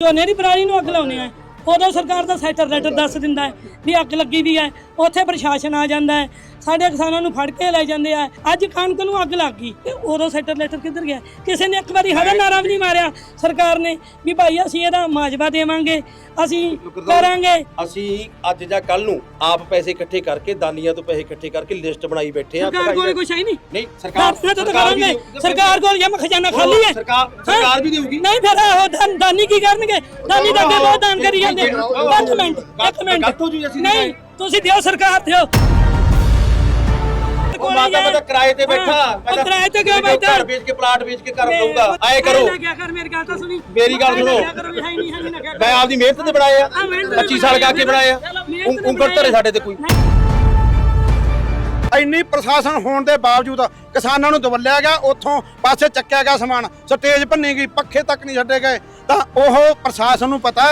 ਝੋਨੇ ਦੀ ਪਰਾਲੀ ਨੂੰ ਅੱਗ ਲਾਉਨੇ ਆ। ਉਦੋਂ ਸਰਕਾਰ ਦਾ ਸੈਟਰ ਲੈਟਰ ਦੱਸ ਦਿੰਦਾ ਹੈ ਵੀ ਅੱਗ ਲੱਗੀ ਵੀ ਹੈ ਉੱਥੇ ਪ੍ਰਸ਼ਾਸਨ ਆ ਜਾਂਦਾ ਹੈ ਸਾਡੇ ਕਿਸਾਨਾਂ ਨੂੰ ਫੜ ਕੇ ਲੈ ਜਾਂਦੇ ਆ। ਅੱਜ ਕਣਕ ਨੂੰ ਅੱਗ ਲੱਗ ਗਈ। ਤੇ ਉਦੋਂ ਸੈਟਰ ਲੈਟਰ ਕਿੱਧਰ ਗਿਆ? ਕਿਸੇ ਨੇ ਇੱਕ ਵਾਰੀ ਹਰਾ ਨਾਰਾ ਵੀ ਨਹੀਂ ਮਾਰਿਆ ਸਰਕਾਰ ਨੇ ਵੀ ਭਾਈ ਅਸੀਂ ਇਹਦਾ ਮਾਜਵਾ ਦੇਵਾਂਗੇ ਅਸੀਂ ਕਰਾਂਗੇ। ਅਸੀਂ ਅੱਜ ਜਾਂ ਕੱਲ ਨੂੰ ਆਪ ਪੈਸੇ ਇਕੱਠੇ ਕਰਕੇ ਦਾਨੀਆਂ ਤੋਂ ਪੈਸੇ ਇਕੱਠੇ ਕਰਕੇ ਲਿਸਟ ਬਣਾਈ ਬੈਠੇ ਆ ਸਰਕਾਰ ਕੋਲ ਕੁਛ ਹੈ ਨਹੀਂ। ਨਹੀਂ ਸਰਕਾਰ ਸਰਕਾਰ ਤਾਂ ਕਰਾਂਗੇ। ਸਰਕਾਰ ਕੋਲ ਜਮ ਖਜ਼ਾਨਾ ਖਾਲੀ ਹੈ। ਸਰਕਾਰ? ਸਰਕਾਰ ਵੀ ਦੇਊਗੀ। ਨਹੀਂ ਫਿਰ ਉਹ ਦਾਨ- ਕੀ ਕਰਨਗੇ? ਦਾਨੀ ਤਾਂ ਅੱਗੇ ਬਹੁਤ ਦਾਨ ਕਰੀ ਜਾਂਦੇ ਇੱਕ ਮਿੰਟ ਇੱਕ ਮਿੰਟ। ਕਾਹਤੋਂ ਜੀ ਅਸੀਂ ਨਹੀਂ ਤੁਸੀਂ ਦਿਓ ਸਰਕਾਰ ਦਿਓ। ਉਹ ਮਾਤਾ ਮੈਂ ਤਾਂ ਕਿਰਾਏ ਤੇ ਬੈਠਾ। ਕਿਰਾਏ ਤੇ ਕਿਉਂ ਬੈਠਾ? ਘਰ ਵੇਚ ਕੇ ਪਲਾਟ ਵੇਚ ਕੇ ਕਰੋ। ਨਾ ਕਿਆ ਕਰ ਮੇਰੀ ਗੱਲ ਤਾਂ ਸੁਣੀ। ਮੇਰੀ ਗੱਲ ਐਂ ਸੁਣੋ। ਮੈਂ ਆਪਦੀ ਮਿਹਨਤ ਤੇ ਬਣਾਏ ਆ ਹਾਂ, ਮਿਹਨਤ ਤੇ 25 ਸਾਲ ਕਾ ਕੇ ਬਣਾਏ ਆ ਚਲੋ, ਮਿਹਨਤ ਤੇ ਉਂਗਲ ਧਰੇ ਸਾਡੇ ਤੇ ਕੋਈ। ਇੰਨੀ ਪ੍ਰਸ਼ਾਸਨ ਹੋਣ ਦੇ ਬਾਵਜੂਦ ਕਿਸਾਨਾਂ ਨੂੰ ਦਵਲਿਆ ਗਿਆ ਉੱਥੋਂ ਪਾਸੇ ਚੱਕਿਆ ਗਿਆ ਸਮਾਨ। ਸਟੇਜ ਭੰਨੀ ਗਈ ਪੱਖੇ ਤੱਕ ਨਹੀਂ ਛੱਡੇ ਗਏ। ਤਾਂ ਉਹ ਪ੍ਰਸ਼ਾਸਨ ਨੂੰ ਪਤਾ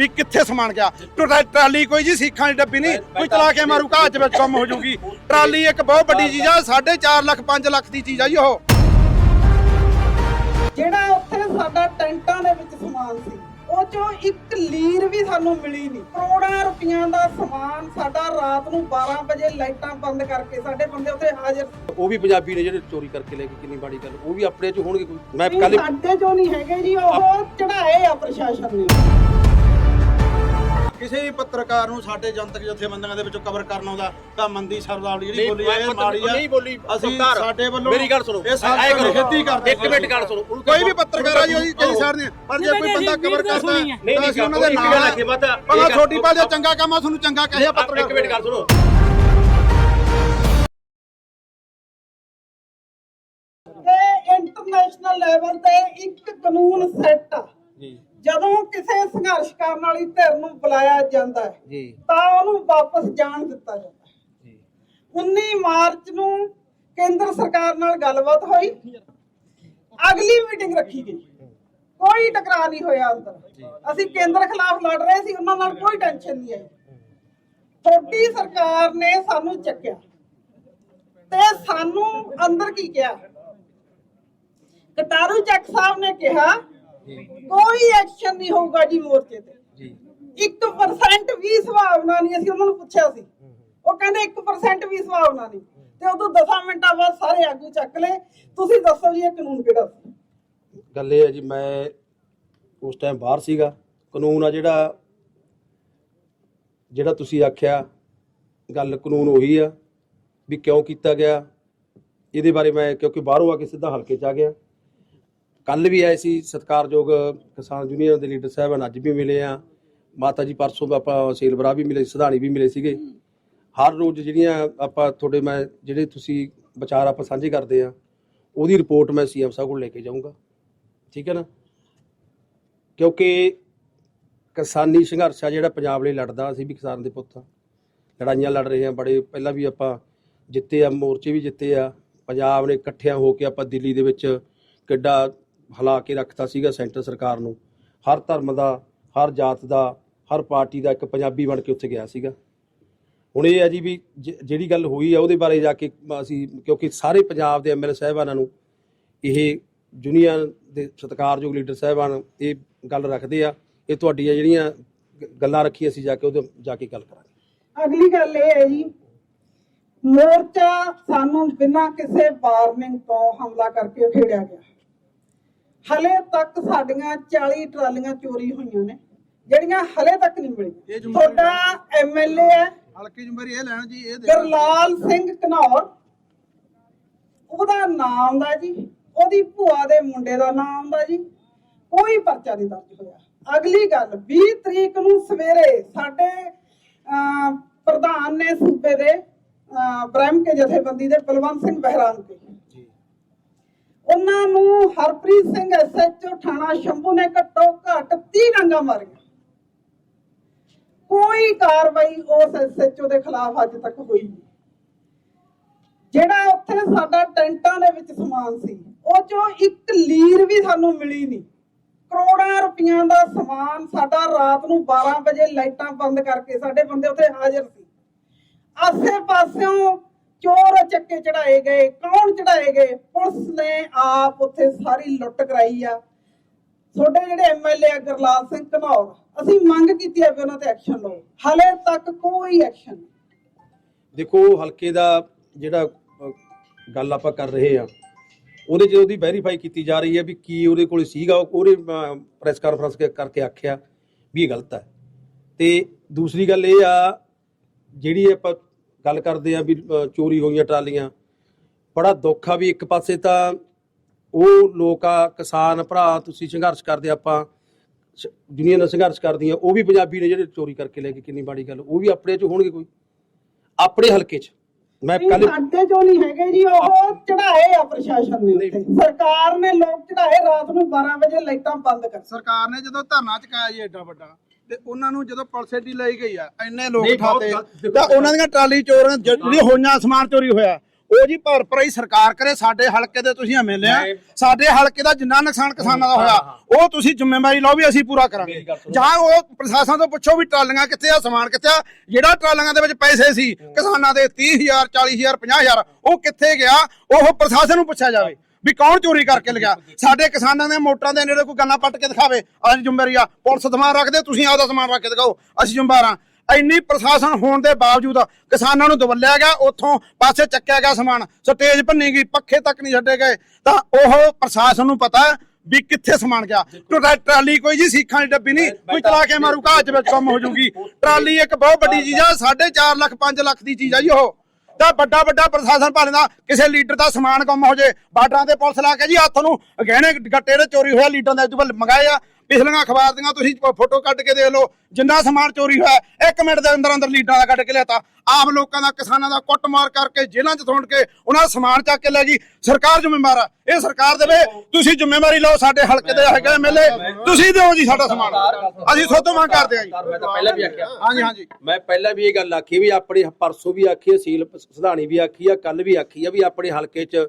ਵੀ ਕਿੱਥੇ ਸਮਾਨ ਗਿਆ? ਟਰਾ- ਟਰਾਲੀ ਕੋਈ ਜੀ ਸੀਖਾਂ ਦੀ ਡੱਬੀ ਨਹੀਂ। ਕੋਈ ਚਲਾ ਕੇ ਮਾਰੂ ਘਾਹ 'ਚ ਵਿੱਚ ਕੰਮ ਹੋ ਜੂਗੀ। ਟਰਾਲੀ ਇੱਕ ਬਹੁਤ ਵੱਡੀ ਚੀਜ਼ ਆ 4.5 ਲੱਖ 5 ਲੱਖ ਦੀ ਚੀਜ਼ ਆ ਜੀ ਉਹ। ਜਿਹੜਾ ਉੱਥੇ ਸਾਡਾ ਟੈਂਟਾਂ ਦੇ ਵਿੱਚ ਸਮਾਨ ਸੀ ਉਹ ਚੋਂ ਇੱਕ ਲੀਰ ਵੀ ਸਾਨੂੰ ਮਿਲੀ ਨਹੀਂ। ਕਰੋੜਾਂ ਰੁਪਈਆਂ ਦਾ ਸਮਾਨ ਸਾਡਾ ਰਾਤ ਨੂੰ 12 ਵਜੇ ਲਾਈਟਾਂ ਬੰਦ ਕਰਕੇ ਸਾਡੇ ਬੰਦੇ ਉੱਥੇ ਹਾਜ਼ਰ ਸੀ। ਉਹ ਵੀ ਪੰਜਾਬੀ ਨੇ ਜਿਹੜੇ ਚੋਰੀ ਕਰਕੇ ਲੈ ਕੇ ਕਿੰਨੀ ਮਾੜੀ ਗੱਲ ਉਹ ਵੀ ਆਪਣੇ ਚ ਹੋਣਗੇ ਕੋਈ? ਮੈਂ ਵੀ ਕੱਲ ਸਾਡੇ ਚੋਂ ਨਹੀਂ ਹੈਗੇ ਜੀ ਉਹ ਚੜਾਏ ਆ ਪ੍ਰਸ਼ਾਸਨ ਨੇ। ਕਿਸੇ ਵੀ ਪੱਤਰਕਾਰ ਨੂੰ ਸਾਡੇ ਜਨਤਕ ਜਥੇਬੰਦੀਆਂ ਦੇ ਵਿੱਚੋਂ ਕਵਰ ਕਰਨ ਆਉਂਦਾ ਤਾਂ ਮੰਦੀ ਸਰਦਾਰ ਜਿਹੜੀ ਬੋਲੀ ਹੈ ਮਾੜੀ ਆ ਨਹੀਂ ਬੋਲੀ, ਅਸੀਂ। ਸਾਡੇ ਵੱਲੋਂ ਮੇਰੀ ਗੱਲ ਸੁਣੋ ਇਹ ਸਾਰੇ। ਖੇਤੀ ਕਰਦੇ ਇੱਕ ਮਿੰਟ ਗੱਲ ਸੁਣੋ ਕੋਈ ਵੀ ਪੱਤਰਕਾਰ ਆ ਜੀ ਉਹਦੀ ਜਿਹੜੀ ਸਾਈਡ ਨੇ ਪਰ ਜੇ ਕੋਈ ਬੰਦਾ ਅਸੀਂ ਕਵਰ ਕਰਦਾ ਤਾਂ ਨਹੀਂ, ਅਸੀਂ ਉਹਨਾਂ ਦੇ ਇੱਕ ਨਾਲ ਗੱਲ ਅੱਗੇ ਵੱਧ। ਭਲਾ ਛੋਟੀ ਬਾਤ ਚੰਗਾ ਕੰਮ ਆ ਤੁਹਾਨੂੰ ਚੰਗਾ ਕਹੇ ਇੱਕ ਪੱਤਰਕਾਰ ਮਿੰਟ ਗੱਲ ਸੁਣੋ ਤੇ ਇੰਟਰਨੈਸ਼ਨਲ ਲੈਵਲ ਤੇ ਇੱਕ ਕਾਨੂੰਨ ਸੈੱਟ ਆ ਜੀ ਜਦੋਂ ਕਿਸੇ ਸੰਘਰਸ਼ ਕਰਨ ਵਾਲੀ ਧਿਰ ਨੂੰ ਬੁਲਾਇਆ ਜਾਂਦਾ ਹੈ ਜੀ। ਤਾਂ ਉਹਨੂੰ ਵਾਪਸ ਜਾਣ ਦਿੱਤਾ ਜਾਂਦਾ ਹੈ। ਜੀ। 19 ਮਾਰਚ ਨੂੰ ਕੇਂਦਰ ਸਰਕਾਰ ਨਾਲ ਗੱਲਬਾਤ ਹੋਈ। ਅਗਲੀ ਮੀਟਿੰਗ ਰੱਖੀ ਗਈ। ਕੋਈ ਟਕਰਾਅ ਨਹੀਂ ਹੋਇਆ ਅੰਦਰ। ਅਸੀਂ ਕੇਂਦਰ ਖਿਲਾਫ ਲੜ ਰਹੇ ਸੀ ਉਹਨਾਂ ਨਾਲ ਕੋਈ ਟੈਨਸ਼ਨ ਨਹੀਂ ਆਈ। ਥੋੜੀ ਸਰਕਾਰ ਨੇ ਸਾਨੂੰ ਚੱਕਿਆ। ਤੇ ਸਾਨੂੰ ਅੰਦਰ ਕੀ ਕਿਹਾ? ਕਟਾਰੂ ਚੱਕ ਸਾਹਿਬ ਨੇ ਕਿਹਾ ਕੋਈ ਐਕਸ਼ਨ ਨਹੀਂ ਹੋਊਗਾ ਜੀ ਮੋਰਚੇ ਤੇ। ਜੀ। 1% ਵੀ ਸੰਭਾਵਨਾ ਨਹੀਂ ਅਸੀਂ ਉਹਨਾਂ ਨੂੰ ਪੁੱਛਿਆ ਸੀ। ਉਹ ਕਹਿੰਦੇ 1% ਵੀ ਸੰਭਾਵਨਾ ਨਹੀਂ। ਤੇ ਉਦੋਂ 10 ਮਿੰਟਾਂ ਬਾਅਦ ਸਾਰੇ ਆਗੂ ਚੱਕ ਲਏ। ਤੁਸੀਂ ਦੱਸੋ ਜੀ ਇਹ ਕਾਨੂੰਨ ਕਿਹੜਾ ਸੀ? ਗੱਲ ਇਹ ਹੈ ਜੀ ਮੈਂ ਉਸ ਟਾਈਮ ਬਾਹਰ ਸੀਗਾ। ਕਾਨੂੰਨ ਆ ਜਿਹੜਾ ਜਿਹੜਾ ਤੁਸੀਂ ਆਖਿਆ ਗੱਲ ਕਾਨੂੰਨ ਉਹੀ ਆ ਵੀ ਕਿਉਂ ਕੀਤਾ ਗਿਆ? ਇਹਦੇ ਬਾਰੇ ਮੈਂ ਕਿਉਂਕਿ ਬਾਹਰੋਂ ਆ ਕੇ ਸਿੱਧਾ ਹਲਕੇ ਚ ਆ ਗਿਆ। ਕੱਲ ਵੀ ਆਏ ਸੀ ਸਤਿਕਾਰਯੋਗ ਕਿਸਾਨ ਯੂਨੀਅਨ ਦੇ ਲੀਡਰ ਸਾਹਿਬਾਨ ਅੱਜ ਵੀ ਮਿਲੇ ਆ। ਮਾਤਾ ਜੀ ਪਰਸੋਂ ਆਪਾਂ ਸੇਲਵਰਾ ਵੀ ਮਿਲੇ ਸਿਧਾਣੀ ਵੀ ਮਿਲੇ ਸੀਗੇ। ਹਰ ਰੋਜ਼ ਜਿਹੜੀਆਂ ਆਪਾਂ ਤੁਹਾਡੇ ਮੈਂ ਜਿਹੜੇ ਤੁਸੀਂ ਵਿਚਾਰ ਆਪਾਂ ਸਾਂਝੇ ਕਰਦੇ ਆ ਉਹਦੀ ਰਿਪੋਰਟ ਮੈਂ ਸੀਐਮ ਸਾਹਿਬ ਕੋਲ ਲੈ ਕੇ ਜਾਊਂਗਾ। ਠੀਕ ਹੈ ਨਾ? ਕਿਉਂਕਿ ਕਿਸਾਨੀ ਸੰਘਰਸ਼ ਆ ਜਿਹੜਾ ਪੰਜਾਬ ਲਈ ਲੜਦਾ ਅਸੀਂ ਵੀ ਕਿਸਾਨ ਦੇ ਪੁੱਤ ਆ। ਲੜਾਈਆਂ ਲੜ ਰਹੇ ਆ ਬੜੇ ਪਹਿਲਾਂ ਵੀ ਆਪਾਂ ਜਿੱਤੇ ਆ ਮੋਰਚੇ ਵੀ ਜਿੱਤੇ ਆ। ਪੰਜਾਬ ਨੇ ਇਕੱਠਿਆਂ ਹੋ ਕੇ ਆਪਾਂ ਦਿੱਲੀ ਦੇ ਵਿੱਚ ਕਿੱਡਾ ਹਿਲਾ ਕੇ ਰੱਖਤਾ ਸੀਗਾ ਸੈਂਟਰ ਸਰਕਾਰ ਨੂੰ। ਹਰ ਧਰਮ ਦਾ, ਹਰ ਜਾਤ ਦਾ, ਹਰ ਪਾਰਟੀ ਦਾ ਇੱਕ ਪੰਜਾਬੀ ਬਣ ਕੇ ਉੱਥੇ ਗਿਆ ਸੀਗਾ। ਹੁਣ ਇਹ ਹੈ ਜੀ ਵੀ ਜਿਹੜੀ ਗੱਲ ਹੋਈ ਆ ਉਹਦੇ ਬਾਰੇ ਜਾ ਕੇ ਅਸੀਂ, ਕਿਉਂਕਿ ਸਾਰੇ ਪੰਜਾਬ ਦੇ ਐਮਐਲਏ ਸਾਹਿਬਾਨਾਂ ਨੂੰ ਇਹ ਯੂਨੀਅਨ ਦੇ ਸਤਿਕਾਰਯੋਗ ਲੀਡਰ ਸਾਹਿਬਾਨ ਇਹ ਗੱਲ ਰੱਖਦੇ ਆ। ਇਹ ਤੁਹਾਡੀਆਂ ਜਿਹੜੀਆਂ ਗੱਲਾਂ ਰੱਖੀ ਅਸੀਂ ਜਾ ਕੇ ਉਹਦੇ, ਜਾ ਕੇ ਗੱਲ ਕਰਾਂਗੇ। ਅਗਲੀ ਗੱਲ ਇਹ ਹੈ ਜੀ, ਮੋਰਚਾ ਸਾਨੂੰ ਬਿਨਾਂ ਕਿਸੇ ਵਾਰਨਿੰਗ ਤੋਂ ਹਮਲਾ ਕਰਕੇ ਉਖੇੜਿਆ ਗਿਆ। ਹਲੇ ਤੱਕ ਸਾਡੀਆਂ 40 ਟਰਾਲੀਆਂ ਚੋਰੀ ਹੋਈਆਂ ਨੇ ਜਿਹੜੀਆਂ ਹਲੇ ਤੱਕ ਨਹੀਂ ਮਿਲੀਆਂ। ਤੁਹਾਡਾ ਐਮਐਲਏ ਹੈ। ਹਲਕੀ ਜ਼ਿੰਮੇਵਾਰੀ ਇਹ ਲੈਣ ਜੀ ਇਹ ਗਰਲਾਲ ਸਿੰਘ ਘਨੌਰ ਉਹਦਾ ਨਾਮ ਦਾ ਜੀ ਉਹਦੀ ਭੂਆ ਦੇ ਮੁੰਡੇ ਦਾ ਨਾਮ ਦਾ ਜੀ ਕੋਈ ਪਰਚਾ ਨਹੀਂ ਦਰਜ ਹੋਇਆ। ਅਗਲੀ ਗੱਲ 20 ਤਰੀਕ ਨੂੰ ਸਵੇਰੇ ਸਾਡੇ ਪ੍ਰਧਾਨ ਨੇ ਸੂਬੇ ਦੇ ਬ੍ਰਹਮ ਕੇ ਜਥੇਬੰਦੀ ਦੇ ਬਲਵੰਤ ਸਿੰਘ ਬਹਿਰਾਮ ਕੇ ਉਹਨਾਂ ਨੂੰ ਹਰਪ੍ਰੀਤ ਸਿੰਘ ਐਸਐਚਓ ਥਾਣਾ ਸ਼ੰਭੂ ਨੇ ਘੱਟੋ ਘੱਟ 30 ਡਾਂਗਾ ਮਾਰੀਆਂ। ਕੋਈ ਕਾਰਵਾਈ ਉਸ ਐਸਐਚਓ ਦੇ ਖਿਲਾਫ ਅੱਜ ਤੱਕ ਹੋਈ ਨਹੀਂ। ਜਿਹੜਾ ਉੱਥੇ ਸਾਡਾ ਟੈਂਟਾਂ ਦੇ ਵਿੱਚ ਸਮਾਨ ਸੀ, ਉਹ ਚੋਂ ਇੱਕ ਲੀਰ ਵੀ ਸਾਨੂੰ ਮਿਲੀ ਨਹੀਂ। ਕਰੋੜਾਂ ਰੁਪਈਆਂ ਦਾ ਸਮਾਨ ਸਾਡਾ ਰਾਤ ਨੂੰ 12 ਵਜੇ ਲਾਈਟਾਂ ਬੰਦ ਕਰਕੇ ਸਾਡੇ ਬੰਦੇ ਉੱਥੇ ਹਾਜ਼ਰ ਸੀ। ਆਸੇ ਪਾਸਿਓਂ ਚੋਰ ਚੱਕੇ ਚੜਾਏ ਗਏ, ਕੌਣ ਚੜਾਏ ਗਏ? ਪੁਲਿਸ ਨੇ ਆਪ ਉੱਥੇ ਸਾਰੀ ਲੁੱਟ ਕਰਾਈ ਆ। ਤੁਹਾਡੇ ਜਿਹੜੇ ਐਮਐਲਏ ਆ, ਗੁਰਲਾਲ ਸਿੰਘ ਘਨੌਰ, ਅਸੀਂ ਮੰਗ ਕੀਤੀ ਹੈ ਵੀ ਉਹਨਾਂ ਤੇ ਐਕਸ਼ਨ ਲਓ। ਹਲੇ ਤੱਕ ਕੋਈ ਐਕਸ਼ਨ ਦੇਖੋ ਹਲਕੇ ਦਾ ਜਿਹੜਾ ਗੱਲ ਆਪਾਂ ਕਰ ਰਹੇ ਆ, ਉਹਦੇ 'ਚ ਉਹਦੀ ਵੈਰੀਫਾਈ ਕੀਤੀ ਜਾ ਰਹੀ ਹੈ ਵੀ ਕੀ ਉਹਦੇ ਕੋਲ ਸੀਗਾ। ਉਹਨੇ ਪ੍ਰੈਸ ਕਾਨਫਰੰਸ ਕਰਕੇ ਆਖਿਆ ਵੀ ਇਹ ਗਲਤ ਹੈ ਤੇ ਦੂਸਰੀ ਗੱਲ ਇਹ ਆ, ਜਿਹੜੀ ਆਪਾਂ ਗੱਲ ਕਰਦੇ ਆ ਵੀ ਚੋਰੀ ਹੋਈਆਂ ਟਰਾਲੀਆਂ। ਬੜਾ ਦੁੱਖ ਆ ਵੀ ਇੱਕ ਪਾਸੇ ਤਾਂ ਉਹ ਲੋਕ ਆ ਕਿਸਾਨ ਭਰਾ ਤੁਸੀਂ ਸੰਘਰਸ਼ ਕਰਦੇ ਆਪਾਂ ਦੁਨੀਆ ਨਾਲ ਸੰਘਰਸ਼ ਕਰਦੀਆਂ ਉਹ ਵੀ ਪੰਜਾਬੀ ਨੇ ਜਿਹੜੇ ਚੋਰੀ ਕਰਕੇ ਲੈ ਕੇ ਕਿੰਨੀ ਮਾੜੀ ਗੱਲ ਉਹ ਵੀ ਆਪਣੇ ਚ ਹੋਣਗੇ ਕੋਈ? ਆਪਣੇ ਹਲਕੇ ਚ। ਮੈਂ ਕੱਲ ਸਾਡੇ ਚੋਂ ਨਹੀਂ ਹੈਗੇ ਜੀ ਉਹ ਚੜਾਏ ਆ ਪ੍ਰਸ਼ਾਸਨ ਨੇ ਸਰਕਾਰ ਨੇ ਲੋਕ ਚੜਾਏ ਰਾਤ ਨੂੰ 12 ਵਜੇ ਲਾਈਟਾਂ ਬੰਦ ਕਰ ਸਰਕਾਰ ਨੇ ਜਦੋਂ ਧਰਨਾ ਚੁਕਾਇਆ ਜੀ ਐਡਾ ਵੱਡਾ ਤੇ ਉਹਨਾਂ ਨੂੰ ਜਦੋਂ ਪੁਲਿਸ ਏਡੀ ਲਈ ਗਈ ਆ ਇੰਨੇ ਲੋਕ ਨਹੀਂ, ਬਹੁਤ ਠਾਤੇ ਗਲਤ- ਤਾਂ ਉਹਨਾਂ ਦੀਆਂ ਟਰਾਲੀ ਚੋਰੀਆਂ ਜ- ਜਿਹੜੀਆਂ ਹੋਈਆਂ ਸਮਾਨ ਚੋਰੀ ਹੋਇਆ ਉਹ ਜੀ ਭਰ ਭਰਾਈ ਸਰਕਾਰ ਕਰੇ ਸਾਡੇ ਹਲਕੇ ਦੇ ਤੁਸੀਂ ਐਮਐਲਏ ਆ ਮੈਂ- ਸਾਡੇ ਹਲਕੇ ਦਾ ਜਿੰਨਾ ਨੁਕਸਾਨ ਕਿਸਾਨਾਂ ਦਾ ਹੋਇਆ ਉਹ ਤੁਸੀਂ ਜ਼ਿੰਮੇਵਾਰੀ ਲਓ ਵੀ ਅਸੀਂ ਪੂਰਾ ਕਰਾਂਗੇ। ਮੇਰੀ ਗੱਲ ਸੁਣੋ। ਜਾਂ ਉਹ ਪ੍ਰਸ਼ਾਸਨ ਤੋਂ ਪੁੱਛੋ ਵੀ ਟਰਾਲੀਆਂ ਕਿੱਥੇ ਆ ਸਮਾਨ ਕਿੱਥੇ ਆ ਜਿਹੜਾ ਟਰਾਲੀਆਂ ਦੇ ਵਿੱਚ ਪੈਸੇ ਸੀ ਕਿਸਾਨਾਂ ਦੇ 30000 40000 50000 ਉਹ ਕਿੱਥੇ ਗਿਆ ਉਹ ਪ੍ਰਸ਼ਾਸਨ ਨੂੰ ਪੁੱਛਿਆ ਜਾਵੇ। ਵੀ ਕੌਣ ਚੋਰੀ ਕਰਕੇ ਲਗਿਆ ਸਾਡੇ ਕਿਸਾਨਾਂ ਦੇ ਮੋਟਰਾਂ ਦੇ ਨੇੜੇ ਕੋਈ ਗੱਲਾਂ ਪੱਟ ਕੇ ਦਿਖਾਵੇ। ਅਸੀਂ ਜ਼ਿੰਮੇਵਾਰੀ ਆ। ਪੁਲਿਸ ਸਮਾਨ ਰੱਖਦੇ ਤੁਸੀਂ ਆਪਦਾ ਸਮਾਨ ਰੱਖ ਕੇ ਦਿਖਾਓ। ਅਸੀਂ ਜ਼ਿੰਮੇਵਾਰ ਇੰਨੀ ਪ੍ਰਸ਼ਾਸਨ ਹੋਣ ਦੇ ਬਾਵਜੂਦ ਕਿਸਾਨਾਂ ਨੂੰ ਦਵਲਿਆ ਗਿਆ ਉੱਥੋਂ ਪਾਸੇ ਚੱਕਿਆ ਗਿਆ ਸਮਾਨ। ਸਟੇਜ ਭੰਨੀ ਗਈ ਪੱਖੇ ਤੱਕ ਨਹੀਂ ਛੱਡੇ ਗਏ। ਤਾਂ ਉਹ ਪ੍ਰਸ਼ਾਸਨ ਨੂੰ ਪਤਾ ਵੀ ਕਿੱਥੇ ਸਮਾਨ ਗਿਆ। ਟਰਾ- ਟਰਾਲੀ ਕੋਈ ਜੀ ਸੀਖਾਂ ਦੀ ਡੱਬੀ ਨਹੀਂ। ਕੋਈ ਚਲਾ ਕੇ ਮਾਰੂ ਘਾਹ ਵਿੱਚ ਕੰਮ ਹੋ ਜੂਗੀ ਟਰਾਲੀ ਇੱਕ ਬਹੁਤ ਵੱਡੀ ਚੀਜ਼ ਆ 4.5 ਲੱਖ 5 ਲੱਖ ਦੀ ਚੀਜ਼ ਆ ਜੀ ਉਹ। ਤਾਂ ਵੱਡਾ ਵੱਡਾ ਪ੍ਰਸ਼ਾਸਨ ਭਾਵੇਂ ਦਾ ਕਿਸੇ ਲੀਡਰ ਦਾ ਸਮਾਨ ਕੰਮ ਹੋ ਜੇ, ਬਾਰਡਰਾਂ ਤੇ ਪੁਲਿਸ ਲਾ ਕੇ ਜੀ ਹੱਥ ਨੂੰ, ਗਹਿਣੇ ਗੱਟੇ ਦੇ ਚੋਰੀ ਹੋਇਆ, ਲੀਡਰਾਂ ਦੇ ਤੋਂ ਮੰਗਾਏ ਆ। ਪਿਛਲੀਆਂ ਅਖਬਾਰ ਦੀਆਂ ਤੁਸੀਂ ਫੋਟੋ ਕੱਢ ਕੇ ਦੇਖ ਲਓ ਜਿੰਨਾ ਸਮਾਨ ਚੋਰੀ ਹੋਇਆ ਇੱਕ ਮਿੰਟ ਦੇ ਅੰਦਰ ਅੰਦਰ ਲੀਡਰਾਂ ਦਾ ਕੱਢ ਕੇ ਲਿਆਤਾ। ਆਮ ਲੋਕਾਂ ਦਾ ਕਿਸਾਨਾਂ ਦਾ ਕੁੱਟਮਾਰ ਕਰਕੇ ਜੇਲ੍ਹਾਂ 'ਚ ਥੋੜ ਕੇ ਉਹਨਾਂ ਦਾ ਸਮਾਨ ਚੱਕ ਕੇ ਲੈ ਗਈ। ਸਰਕਾਰ ਜ਼ਿੰਮੇਵਾਰ ਆ। ਇਹ ਸਰਕਾਰ ਦੇਵੇ ਤੁਸੀਂ ਜ਼ਿੰਮੇਵਾਰੀ ਲਓ ਸਾਡੇ ਹਲਕੇ ਦੇ ਹੈਗੇ ਐਮਐਲਏ ਤੁਸੀਂ ਦਿਓ ਜੀ ਸਾਡਾ ਸਮਾਨ। ਅਸੀਂ ਤੁਹਾਡੇ ਮੰਗ ਕਰਦੇ ਆ ਜੀ। ਮੈਂ ਤਾਂ ਪਹਿਲਾਂ ਵੀ ਆਖਿਆ। ਹਾਂਜੀ ਹਾਂਜੀ। ਮੈਂ ਪਹਿਲਾਂ ਵੀ ਇਹ ਗੱਲ ਆਖੀ ਵੀ ਆਪਣੇ ਪਰਸੋਂ ਵੀ ਆਖੀ ਹੈ ਸੀਲ ਸੁਧਾਣੀ ਵੀ ਆਖੀ ਆ ਕੱਲ ਵੀ ਆਖੀ ਆ ਵੀ ਆਪਣੇ ਹਲਕੇ 'ਚ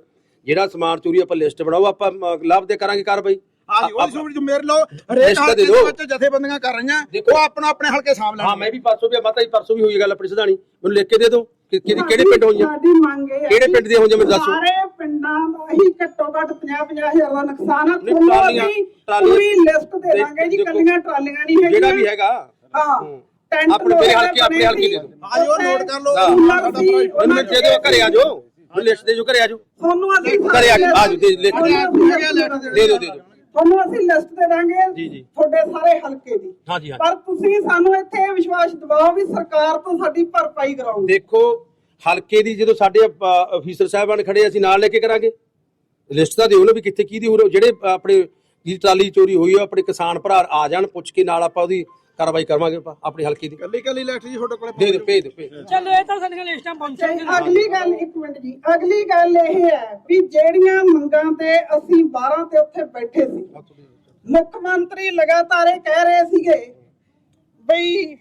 ਜਿਹੜਾ ਸਮਾਨ ਚੋਰੀ ਆਪਾਂ ਲਿਸਟ ਬਣਾਓ ਆਪਾਂ ਲਾਭ ਦੇ ਕਰਾਂਗੇ ਕਾਰਵਾਈ। ਹਾਂਜੀ ਉਹ ਸੁਣ ਜ਼ਿੰਮੇਵਾਰੀ ਲਓ। ਹਰੇਕ ਹਲਕੇ ਦੇ ਦੇ। ਵਿੱਚ ਜਥੇਬੰਦੀਆਂ ਕਰ ਰਹੀਆਂ ਦੇਖੋ। ਉਹ ਆਪਣਾ ਆਪਣੇ ਹਲਕੇ ਸਾਂਭ ਲੈਣਗੇ। ਹਾਂ ਮੈਂ ਵੀ ਪਰਸੋਂ ਵੀ ਮਾਤਾ ਜੀ ਪਰਸੋਂ ਵੀ ਹੋਈ ਗੱਲ ਆਪਣੀ ਸੁਧਾਣੀ। ਮੈਨੂੰ ਲਿਖ ਕੇ ਦੇ ਦਿਓ ਕਿ ਕਿਹੜੇ ਕਿਹੜੇ ਪਿੰਡ ਹੋਈਆਂ। ਸਾਡੀ ਮੰਗ ਇਹ ਹੈ ਕਿਹੜੇ ਪਿੰਡ ਦੀਆਂ ਹੋਈਆਂ ਮੈਨੂੰ ਦੱਸੋ। ਸਾਰੇ ਪਿੰਡਾਂ ਦਾ ਹੀ ਘੱਟੋ ਘੱਟ 50 50000 ਦਾ ਨੁਕਸਾਨ ਆ। ਪੂਰੀ ਲਿਸਟ ਦੇ ਦਾਂਗੇ ਜੀ ਕੱਲੀਆਂ ਟਰਾਲੀਆਂ ਨਹੀਂ ਹੈਗੀਆਂ। ਜਿਹੜਾ ਵੀ ਹੈਗਾ। ਹਾਂ ਆਪਣੇ ਮੇਰੇ ਹਲਕੇ ਆਪਣੇ ਹਲਕੇ ਦੇ ਦਿਓ। ਹਾਂ ਜੀ, ਉਹ note ਕਰ ਲਓ। ਮੈਨੂੰ ਦੇ ਦਿਓ ਘਰੇ ਆ ਜਾਓ। ਮੈਨੂੰ ਲਿਸਟ ਦੇ ਦਿਓ ਘਰੇ ਆ ਜਾਓ। ਤੁਹਾਨੂੰ ਅਸੀਂ ਘਰੇ ਆ ਜਾਓ, ਆ ਜਾਓ, ਦੇ- ਲਿਖ ਤੁਹਾਨੂੰ ਦਿਓ। ਅਸੀਂ ਲਿਸਟ ਦੇ ਦਿਓ, ਦੇ ਦਿਓ। ਤੁਹਾਨੂੰ ਅਸੀਂ ਲਿਸਟ ਦੇ ਦਾਂਗੇ ਜੀ, ਜੀ। ਤੁਹਾਡੇ ਸਾਰੇ ਹਲਕੇ ਦੀ ਹਾਂਜੀ, ਹਾਂਜੀ। ਪਰ ਤੁਸੀਂ ਸਾਨੂੰ ਇੱਥੇ ਇਹ ਵਿਸ਼ਵਾਸ ਦਿਵਾਓ ਵੀ ਸਰਕਾਰ ਤੋਂ ਸਾਡੀ ਭਰਪਾਈ ਕਰਾਉਂਗੇ ਦੇਖੋ ਹਲਕੇ ਦੀ ਜਦੋਂ ਸਾਡੇ ਅ, ਅਫੀਸਰ ਸਾਹਿਬਾਨ ਖੜੇ ਅਸੀਂ ਨਾਲ ਲੈ ਕੇ ਕਰਾਂਗੇ ਲਿਸਟ ਤਾਂ ਦਿਓ ਨਾ ਵੀ ਕਿੱਥੇ ਕਿਹਦੀ ਹੋ ਰਹੀ ਜਿਹੜੇ ਅ, ਆਪਣੇ ਜੀ ਟਰਾਲੀ ਚੋਰੀ ਹੋਈ ਆ ਆਪਣੇ ਕਿਸਾਨ ਭਰਾ ਆ ਜਾਣ ਪੁੱਛ ਕੇ ਨਾਲ ਆਪਾਂ ਉਹਦੀ ਕਾਰਵਾਈ ਕਰਾਂਗੇ ਆਪਾਂ ਆਪਣੇ ਹਲਕੇ ਦੀ। ਕੱਲੀ ਕੱਲੀ ਲੈਟਰ ਜੀ ਤੁਹਾਡੇ ਕੋਲੇ ਦੇ ਦਿਓ ਭੇਜ ਦਿਓ ਭੇਜ ਦਿਓ। ਚਲੋ ਇਹ ਤਾਂ ਸਾਡੀਆਂ ਲਿਸਟਾਂ ਤੇ ਪਹੁੰਚਣਗੀਆਂ ਅਗਲੀ ਗੱਲ ਇੱਕ ਮਿੰਟ ਜੀ ਅਗਲੀ ਗੱਲ ਇਹ ਹੈ ਵੀ ਜਿਹੜੀਆਂ ਮੰਗਾਂ ਤੇ ਅਸੀਂ 12 ਤੇ ਉੱਥੇ ਬੈਠੇ ਸੀ ਮੁੱਖ ਮੰਤਰੀ ਲਗਾਤਾਰ ਇਹ ਕਹਿ ਰਹੇ ਸੀਗੇ ਬਈ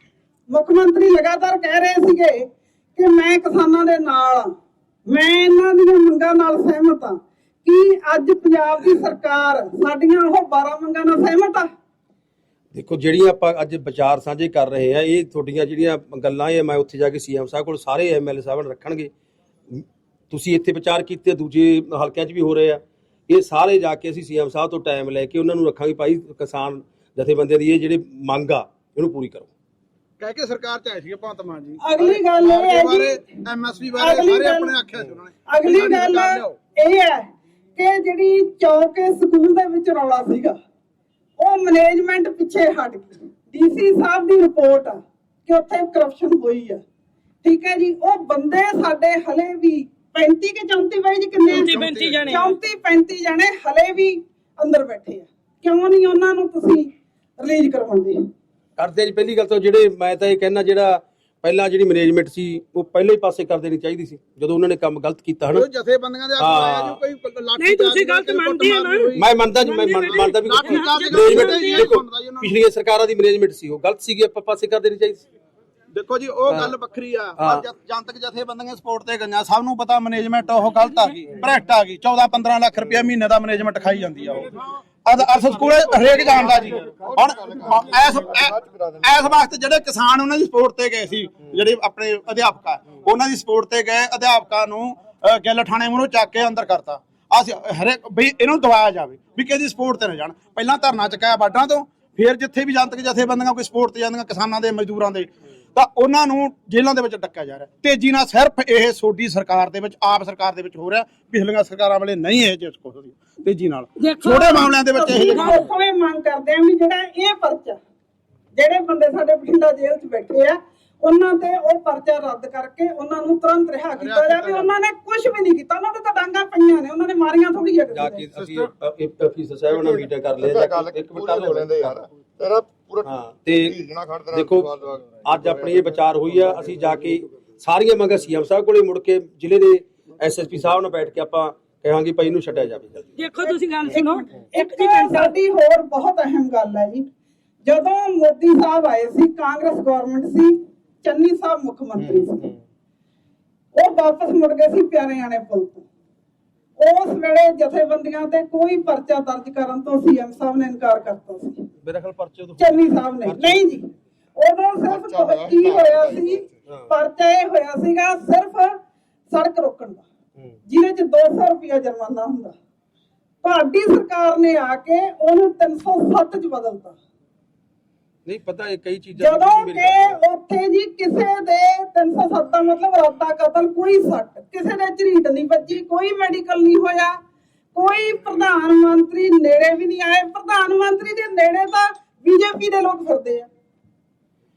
ਮੁੱਖ ਮੰਤਰੀ ਲਗਾਤਾਰ ਕਹਿ ਰਹੇ ਸੀਗੇ ਕਿ ਮੈਂ ਕਿਸਾਨਾਂ ਦੇ ਨਾਲ ਹਾਂ ਮੈਂ ਇਹਨਾਂ ਦੀਆਂ ਮੰਗਾਂ ਨਾਲ ਸਹਿਮਤ ਹਾਂ ਕੀ ਅੱਜ ਪੰਜਾਬ ਦੀ ਸਰਕਾਰ ਸਾਡੀਆਂ ਉਹ 12 ਮੰਗਾਂ ਨਾਲ ਸਹਿਮਤ ਆ? ਦੇਖੋ ਜਿਹੜੀਆਂ ਆਪਾਂ ਅੱਜ ਵਿਚਾਰ ਸਾਂਝੇ ਕਰ ਰਹੇ ਆ ਇਹ ਤੁਹਾਡੀਆਂ ਜਿਹੜੀਆਂ ਗੱਲਾਂ ਇਹ ਮੈਂ ਉੱਥੇ ਜਾ ਕੇ ਸੀਐਮ ਸਾਹਿਬ ਕੋਲ ਸਾਰੇ ਐਮਐਲਏ ਸਾਹਿਬਾਨ ਰੱਖਣਗੇ। ਤੁਸੀਂ ਇੱਥੇ ਵਿਚਾਰ ਕੀਤੇ ਦੂਜੇ ਹਲਕਿਆਂ 'ਚ ਵੀ ਹੋ ਰਹੇ ਆ। ਇਹ ਸਾਰੇ ਜਾ ਕੇ ਅਸੀਂ ਸੀਐਮ ਸਾਹਿਬ ਤੋਂ ਟਾਈਮ ਲੈ ਕੇ ਉਹਨਾਂ ਨੂੰ ਰੱਖਾਂਗੇ ਭਾਈ ਕਿਸਾਨ ਜਥੇਬੰਦੀਆਂ ਦੀ ਇਹ ਜਿਹੜੇ ਮੰਗ ਆ ਇਹਨੂੰ ਪੂਰੀ ਕਰੋ। ਕਹਿ ਕੇ ਸਰਕਾਰ ਚ ਆਏ ਸੀਗੇ ਭਗਵੰਤ ਮਾਨ ਜੀ। ਅਗਲੀ ਗੱਲ ਇਹ ਹੈ ਜੀ ਐਮਐਸਪੀ ਬਾਰੇ ਸਾਰੇ ਆਪਣੇ ਆਖਿਆ ਸੀ ਉਹਨਾਂ ਨੇ। ਅਗਲੀ ਗੱਲ। ਇਹ ਹੈ ਕਿ ਜਿਹੜੀ ਚੌਕੇ ਸਕੂਲ ਦੇ ਵਿੱਚ ਰੌਲਾ ਸੀਗਾ ਉਹ ਮੈਨੇਜਮੈਂਟ ਪਿੱਛੇ ਹਟ ਗਈ। ਡੀਸੀ ਸਾਹਿਬ ਦੀ ਰਿਪੋਰਟ ਆ ਕਿ ਉੱਥੇ ਕਰਪਸ਼ਨ ਹੋਈ ਆ। ਠੀਕ ਹੈ ਜੀ ਉਹ ਬੰਦੇ ਸਾਡੇ ਹਲੇ ਵੀ 35 ਕੇ 34 ਬਾਈ ਜੀ ਕਿੰਨੇ 34 35 ਜਾਣੇ। 34 35 ਜਾਣੇ ਹਲੇ ਵੀ ਅੰਦਰ ਬੈਠੇ ਆ। ਕਿਉਂ ਨਹੀਂ ਉਹਨਾਂ ਨੂੰ ਤੁਸੀਂ ਰਿਲੀਜ਼ ਕਰਵਾਉਂਦੇ? ਕਰਦੇ ਜੀ ਪਹਿਲੀ ਗੱਲ ਤਾਂ ਜਿਹੜੇ ਮੈਂ ਤਾਂ ਇਹ ਕਹਿਣਾ ਜਿਹੜਾ ਪਹਿਲਾਂ ਜਿਹੜੀ ਮੈਨੇਜਮੈਂਟ ਸੀ ਉਹ ਪਹਿਲਾਂ ਹੀ ਪਾਸੇ ਕਰ ਦੇਣੀ ਚਾਹੀਦੀ ਸੀ ਜਦੋਂ ਉਹਨਾਂ ਨੇ ਕੰਮ ਗਲਤ ਕੀਤਾ ਹਨਾ? ਜਥੇਬੰਦੀਆਂ ਦੇ। ਆਇਆ ਜੀ ਕੋਈ ਲਾਠੀ ਨਹੀਂ, ਤੁਸੀਂ ਗਲਤ ਮੰਨਦੇ ਹੋ ਨਾ। ਮੈਂ ਮੰਨਦਾ ਜੀ ਮੈਂ ਮੰਨ- ਮੰਨਦਾ ਵੀ ਮੈਨੇਜਮੈਂਟ ਦੇਖੋ। ਪਿਛਲੀਆਂ ਸਰਕਾਰਾਂ ਦੀ ਮੈਨੇਜਮੈਂਟ ਸੀ ਉਹ ਗਲਤ ਸੀਗੀ ਆਪਾਂ ਪਾਸੇ ਕਰ ਦੇਣੀ ਚਾਹੀਦੀ ਸੀ। ਦੇਖੋ ਜੀ ਉਹ ਗੱਲ ਵੱਖਰੀ ਆ। ਜਨਤਕ ਜਥੇਬੰਦੀਆਂ ਸਪੋਰਟ ਤੇ ਗਈਆਂ। ਸਭ ਨੂੰ ਪਤਾ ਮੈਨੇਜਮੈਂਟ ਉਹ ਗਲਤ ਆ ਗਈ ਭ੍ਰਿਸ਼ਟ ਆ ਗਈ। 14 15 ਲੱਖ ਰੁਪਏ ਮਹੀਨੇ ਦਾ ਮੈਨੇਜਮੈਂਟ ਖਾਈ ਜਾਂਦੀ ਆ ਉਹ। ਅਦ ਸਕੂਲ ਹਰੇਕ ਜਾਣਦਾ ਜੀ। ਹੁਣ ਐਸ ਐਸ ਵਕਤ ਜਿਹੜੇ ਕਿਸਾਨ ਉਹਨਾਂ ਦੀ ਸਪੋਰਟ ਤੇ ਗਏ ਸੀ, ਜਿਹੜੇ ਆਪਣੇ ਅਧਿਆਪਕ ਉਹਨਾਂ ਦੀ ਸਪੋਰਟ ਤੇ ਗਏ, ਅਧਿਆਪਕਾਂ ਨੂੰ ਗੱਲ ਗਿੱਲ ਥਾਣੇ ਮੂਹਰੋਂ ਚੱਕ ਕੇ ਅੰਦਰ ਕਰਤਾ। ਅਸੀਂ ਹਰੇਕ, ਵੀ ਇਹਨੂੰ ਦਵਾਇਆ ਜਾਵੇ, ਵੀ ਕਿਹਦੀ ਸਪੋਰਟ ਤੇ ਨਾ ਜਾਣ। ਪਹਿਲਾਂ ਧਰਨਾ ਚੁਕਾਇਆ ਬਾਡਾਂ ਤੋਂ, ਫਿਰ ਜਿੱਥੇ ਵੀ ਜਨਤਕ ਜਥੇਬੰਦੀਆਂ ਕੋਈ ਸਪੋਰਟ ਤੇ ਜਾਂਦੀਆਂ ਕਿਸਾਨਾਂ ਦੇ, ਮਜ਼ਦੂਰਾਂ ਦੇ। ਤਾਂ ਉਹਨਾਂ ਨੂੰ ਜੇਲ੍ਹਾਂ ਦੇ ਵਿੱਚ ਡੱਕਿਆ ਜਾ ਰਿਹਾ ਤੇਜ਼ੀ ਨਾਲ ਸਿਰਫ ਇਹ ਸੋਡੀ ਸਰਕਾਰ ਦੇ ਵਿੱਚ ਆਪ ਸਰਕਾਰ ਦੇ ਵਿੱਚ ਹੋ ਰਿਹਾ ਪਿਛਲੀਆਂ ਸਰਕਾਰਾਂ ਵਾਲੇ ਨਹੀਂ ਇਹ ਜਿਸ ਦੀ ਤੇਜ਼ੀ ਨਾਲ ਛੋਟੇ ਮਾਮਲਿਆਂ ਦੇ ਵਿੱਚ ਇਹ ਇਹ ਮੰਗ ਕਰਦੇ ਆ ਵੀ ਜਿਹੜਾ ਇਹ ਪਰਚਾ ਜਿਹੜੇ ਬੰਦੇ ਸਾਡੇ ਬਠਿੰਡਾ ਜੇਲ੍ਹ 'ਚ ਬੈਠੇ ਆ ਉਹਨਾਂ ਤੇ ਉਹ ਪਰਚਾ ਰੱਦ ਕਰਕੇ ਉਹਨਾਂ ਨੂੰ ਤੁਰੰਤ ਰਿਹਾ ਕੀਤਾ ਜਾਵੇ। ਉਹਨਾਂ ਨੇ ਕੁਝ ਵੀ ਨਹੀਂ ਕੀਤਾ। ਉਹਨਾਂ ਦੇ ਤਾਂ ਡਾਂਗਾ ਪਈਆਂ ਨੇ ਉਹਨਾਂ ਨੇ ਮਾਰੀਆਂ ਥੋੜੀ ਜਾ ਜਿਹੀ ਕੇ ਅਸੀਂ ਅਫੀਸਰ ਸਾਹਿਬ ਨਾਲ ਮੀਟਿੰਗ ਕਰ ਲਿਆ ਜਾ ਕੇ ਇੱਕ ਮਿੰਟ ਕਰ ਲੈਂਦੇ ਯਾਰ। ਤੇਰਾ ਪੂਰਾ ਹਾਂ। ਤੇ ਢੀਲਣਾ ਖੜ ਦੇਣਾ ਦੇਖੋ ਅੱਜ ਆਪਣੀ ਇਹ ਵਿਚਾਰ ਹੋਈ ਆ ਅਸੀਂ ਜਾ ਕੇ ਸਾਰੀਆਂ ਮੰਗਾਂ ਸੀਐਮ ਸਾਹਿਬ ਕੋਲੇ ਮੁੜ ਕੇ ਜ਼ਿਲ੍ਹੇ ਦੇ ਐਸਐਸਪੀ ਸਾਹਿਬ ਨਾਲ ਬੈਠ ਕੇ ਆਪਾਂ ਕਹਾਂਗੇ ਭਾਈ ਇਹਨੂੰ ਛੱਡਿਆ ਜਾਵੇ ਜਲਦੀ। ਦੇਖੋ ਤੁਸੀਂ ਗੱਲ ਸੁਣੋ ਇੱਕ ਜੀ ਸਾਡੀ ਹੋਰ ਬਹੁਤ ਅਹਿਮ ਗੱਲ ਹੈ ਜੀ। ਜਦੋਂ ਮੋਦੀ ਸਾਹਿਬ ਆਏ ਸੀ ਕਾਂਗਰਸ ਗਵਰਨਮੈਂਟ ਸੀ ਚੰਨੀ ਸਾਹਿਬ ਮੁੱਖ ਮੰਤਰੀ ਸੀ। ਉਹ ਵਾਪਸ ਮੁੜ ਗਏ ਸੀ ਪਿਆਰਿਆਣੇ ਪੁਲ ਤੋਂ। ਉਸ ਵੇਲੇ ਜਥੇਬੰਦੀਆਂ ਤੇ ਕੋਈ ਪਰਚਾ ਦਰਜ ਕਰਨ ਤੋਂ ਸੀਐਮ ਸਾਹਿਬ ਨੇ ਇਨਕਾਰ ਕਰਤਾ ਸੀ। ਮੇਰੇ ਖਿਆਲ ਪਰਚੇ ਤੋਂ ਚੰਨੀ ਸਾਹਿਬ ਨੇ। ਨਹੀਂ ਜੀ। ਉਦੋਂ ਸਿਰਫ ਕੀ ਹੋਇਆ ਸੀ? ਪਰਚਾ ਇਹ ਹੋਇਆ ਸੀਗਾ ਸਿਰਫ ਸੜਕ ਰੋਕਣ ਦਾ। ਜਿਹਦੇ ਚ 200 ਰੁਪਇਆ ਜੁਰਮਾਨਾ ਹੁੰਦਾ। ਤੁਹਾਡੀ ਸਰਕਾਰ ਨੇ ਆ ਕੇ ਉਹਨੂੰ 307 ਚ ਬਦਲਤਾ। ਨਹੀਂ ਪਤਾ ਇਹ ਕਈ ਚੀਜ਼ਾਂ ਜਦੋਂ ਕਿ ਉੱਥੇ ਜੀ ਕਿਸੇ ਦੇ 307 ਦਾ ਮਤਲਬ ਰਾਤਾ ਕਤਲ ਕੋਈ ਸੱਟ ਕਿਸੇ ਦੇ ਝਰੀਟ ਨਹੀਂ ਵੱਜੀ ਕੋਈ ਮੈਡੀਕਲ ਨਹੀਂ ਹੋਇਆ ਕੋਈ ਪ੍ਰਧਾਨ ਮੰਤਰੀ ਨੇੜੇ ਵੀ ਨਹੀਂ ਆਏ। ਪ੍ਰਧਾਨ ਮੰਤਰੀ ਦੇ ਨੇੜੇ ਤਾਂ ਬੀਜੇਪੀ ਦੇ ਲੋਕ ਫਿਰਦੇ ਆ।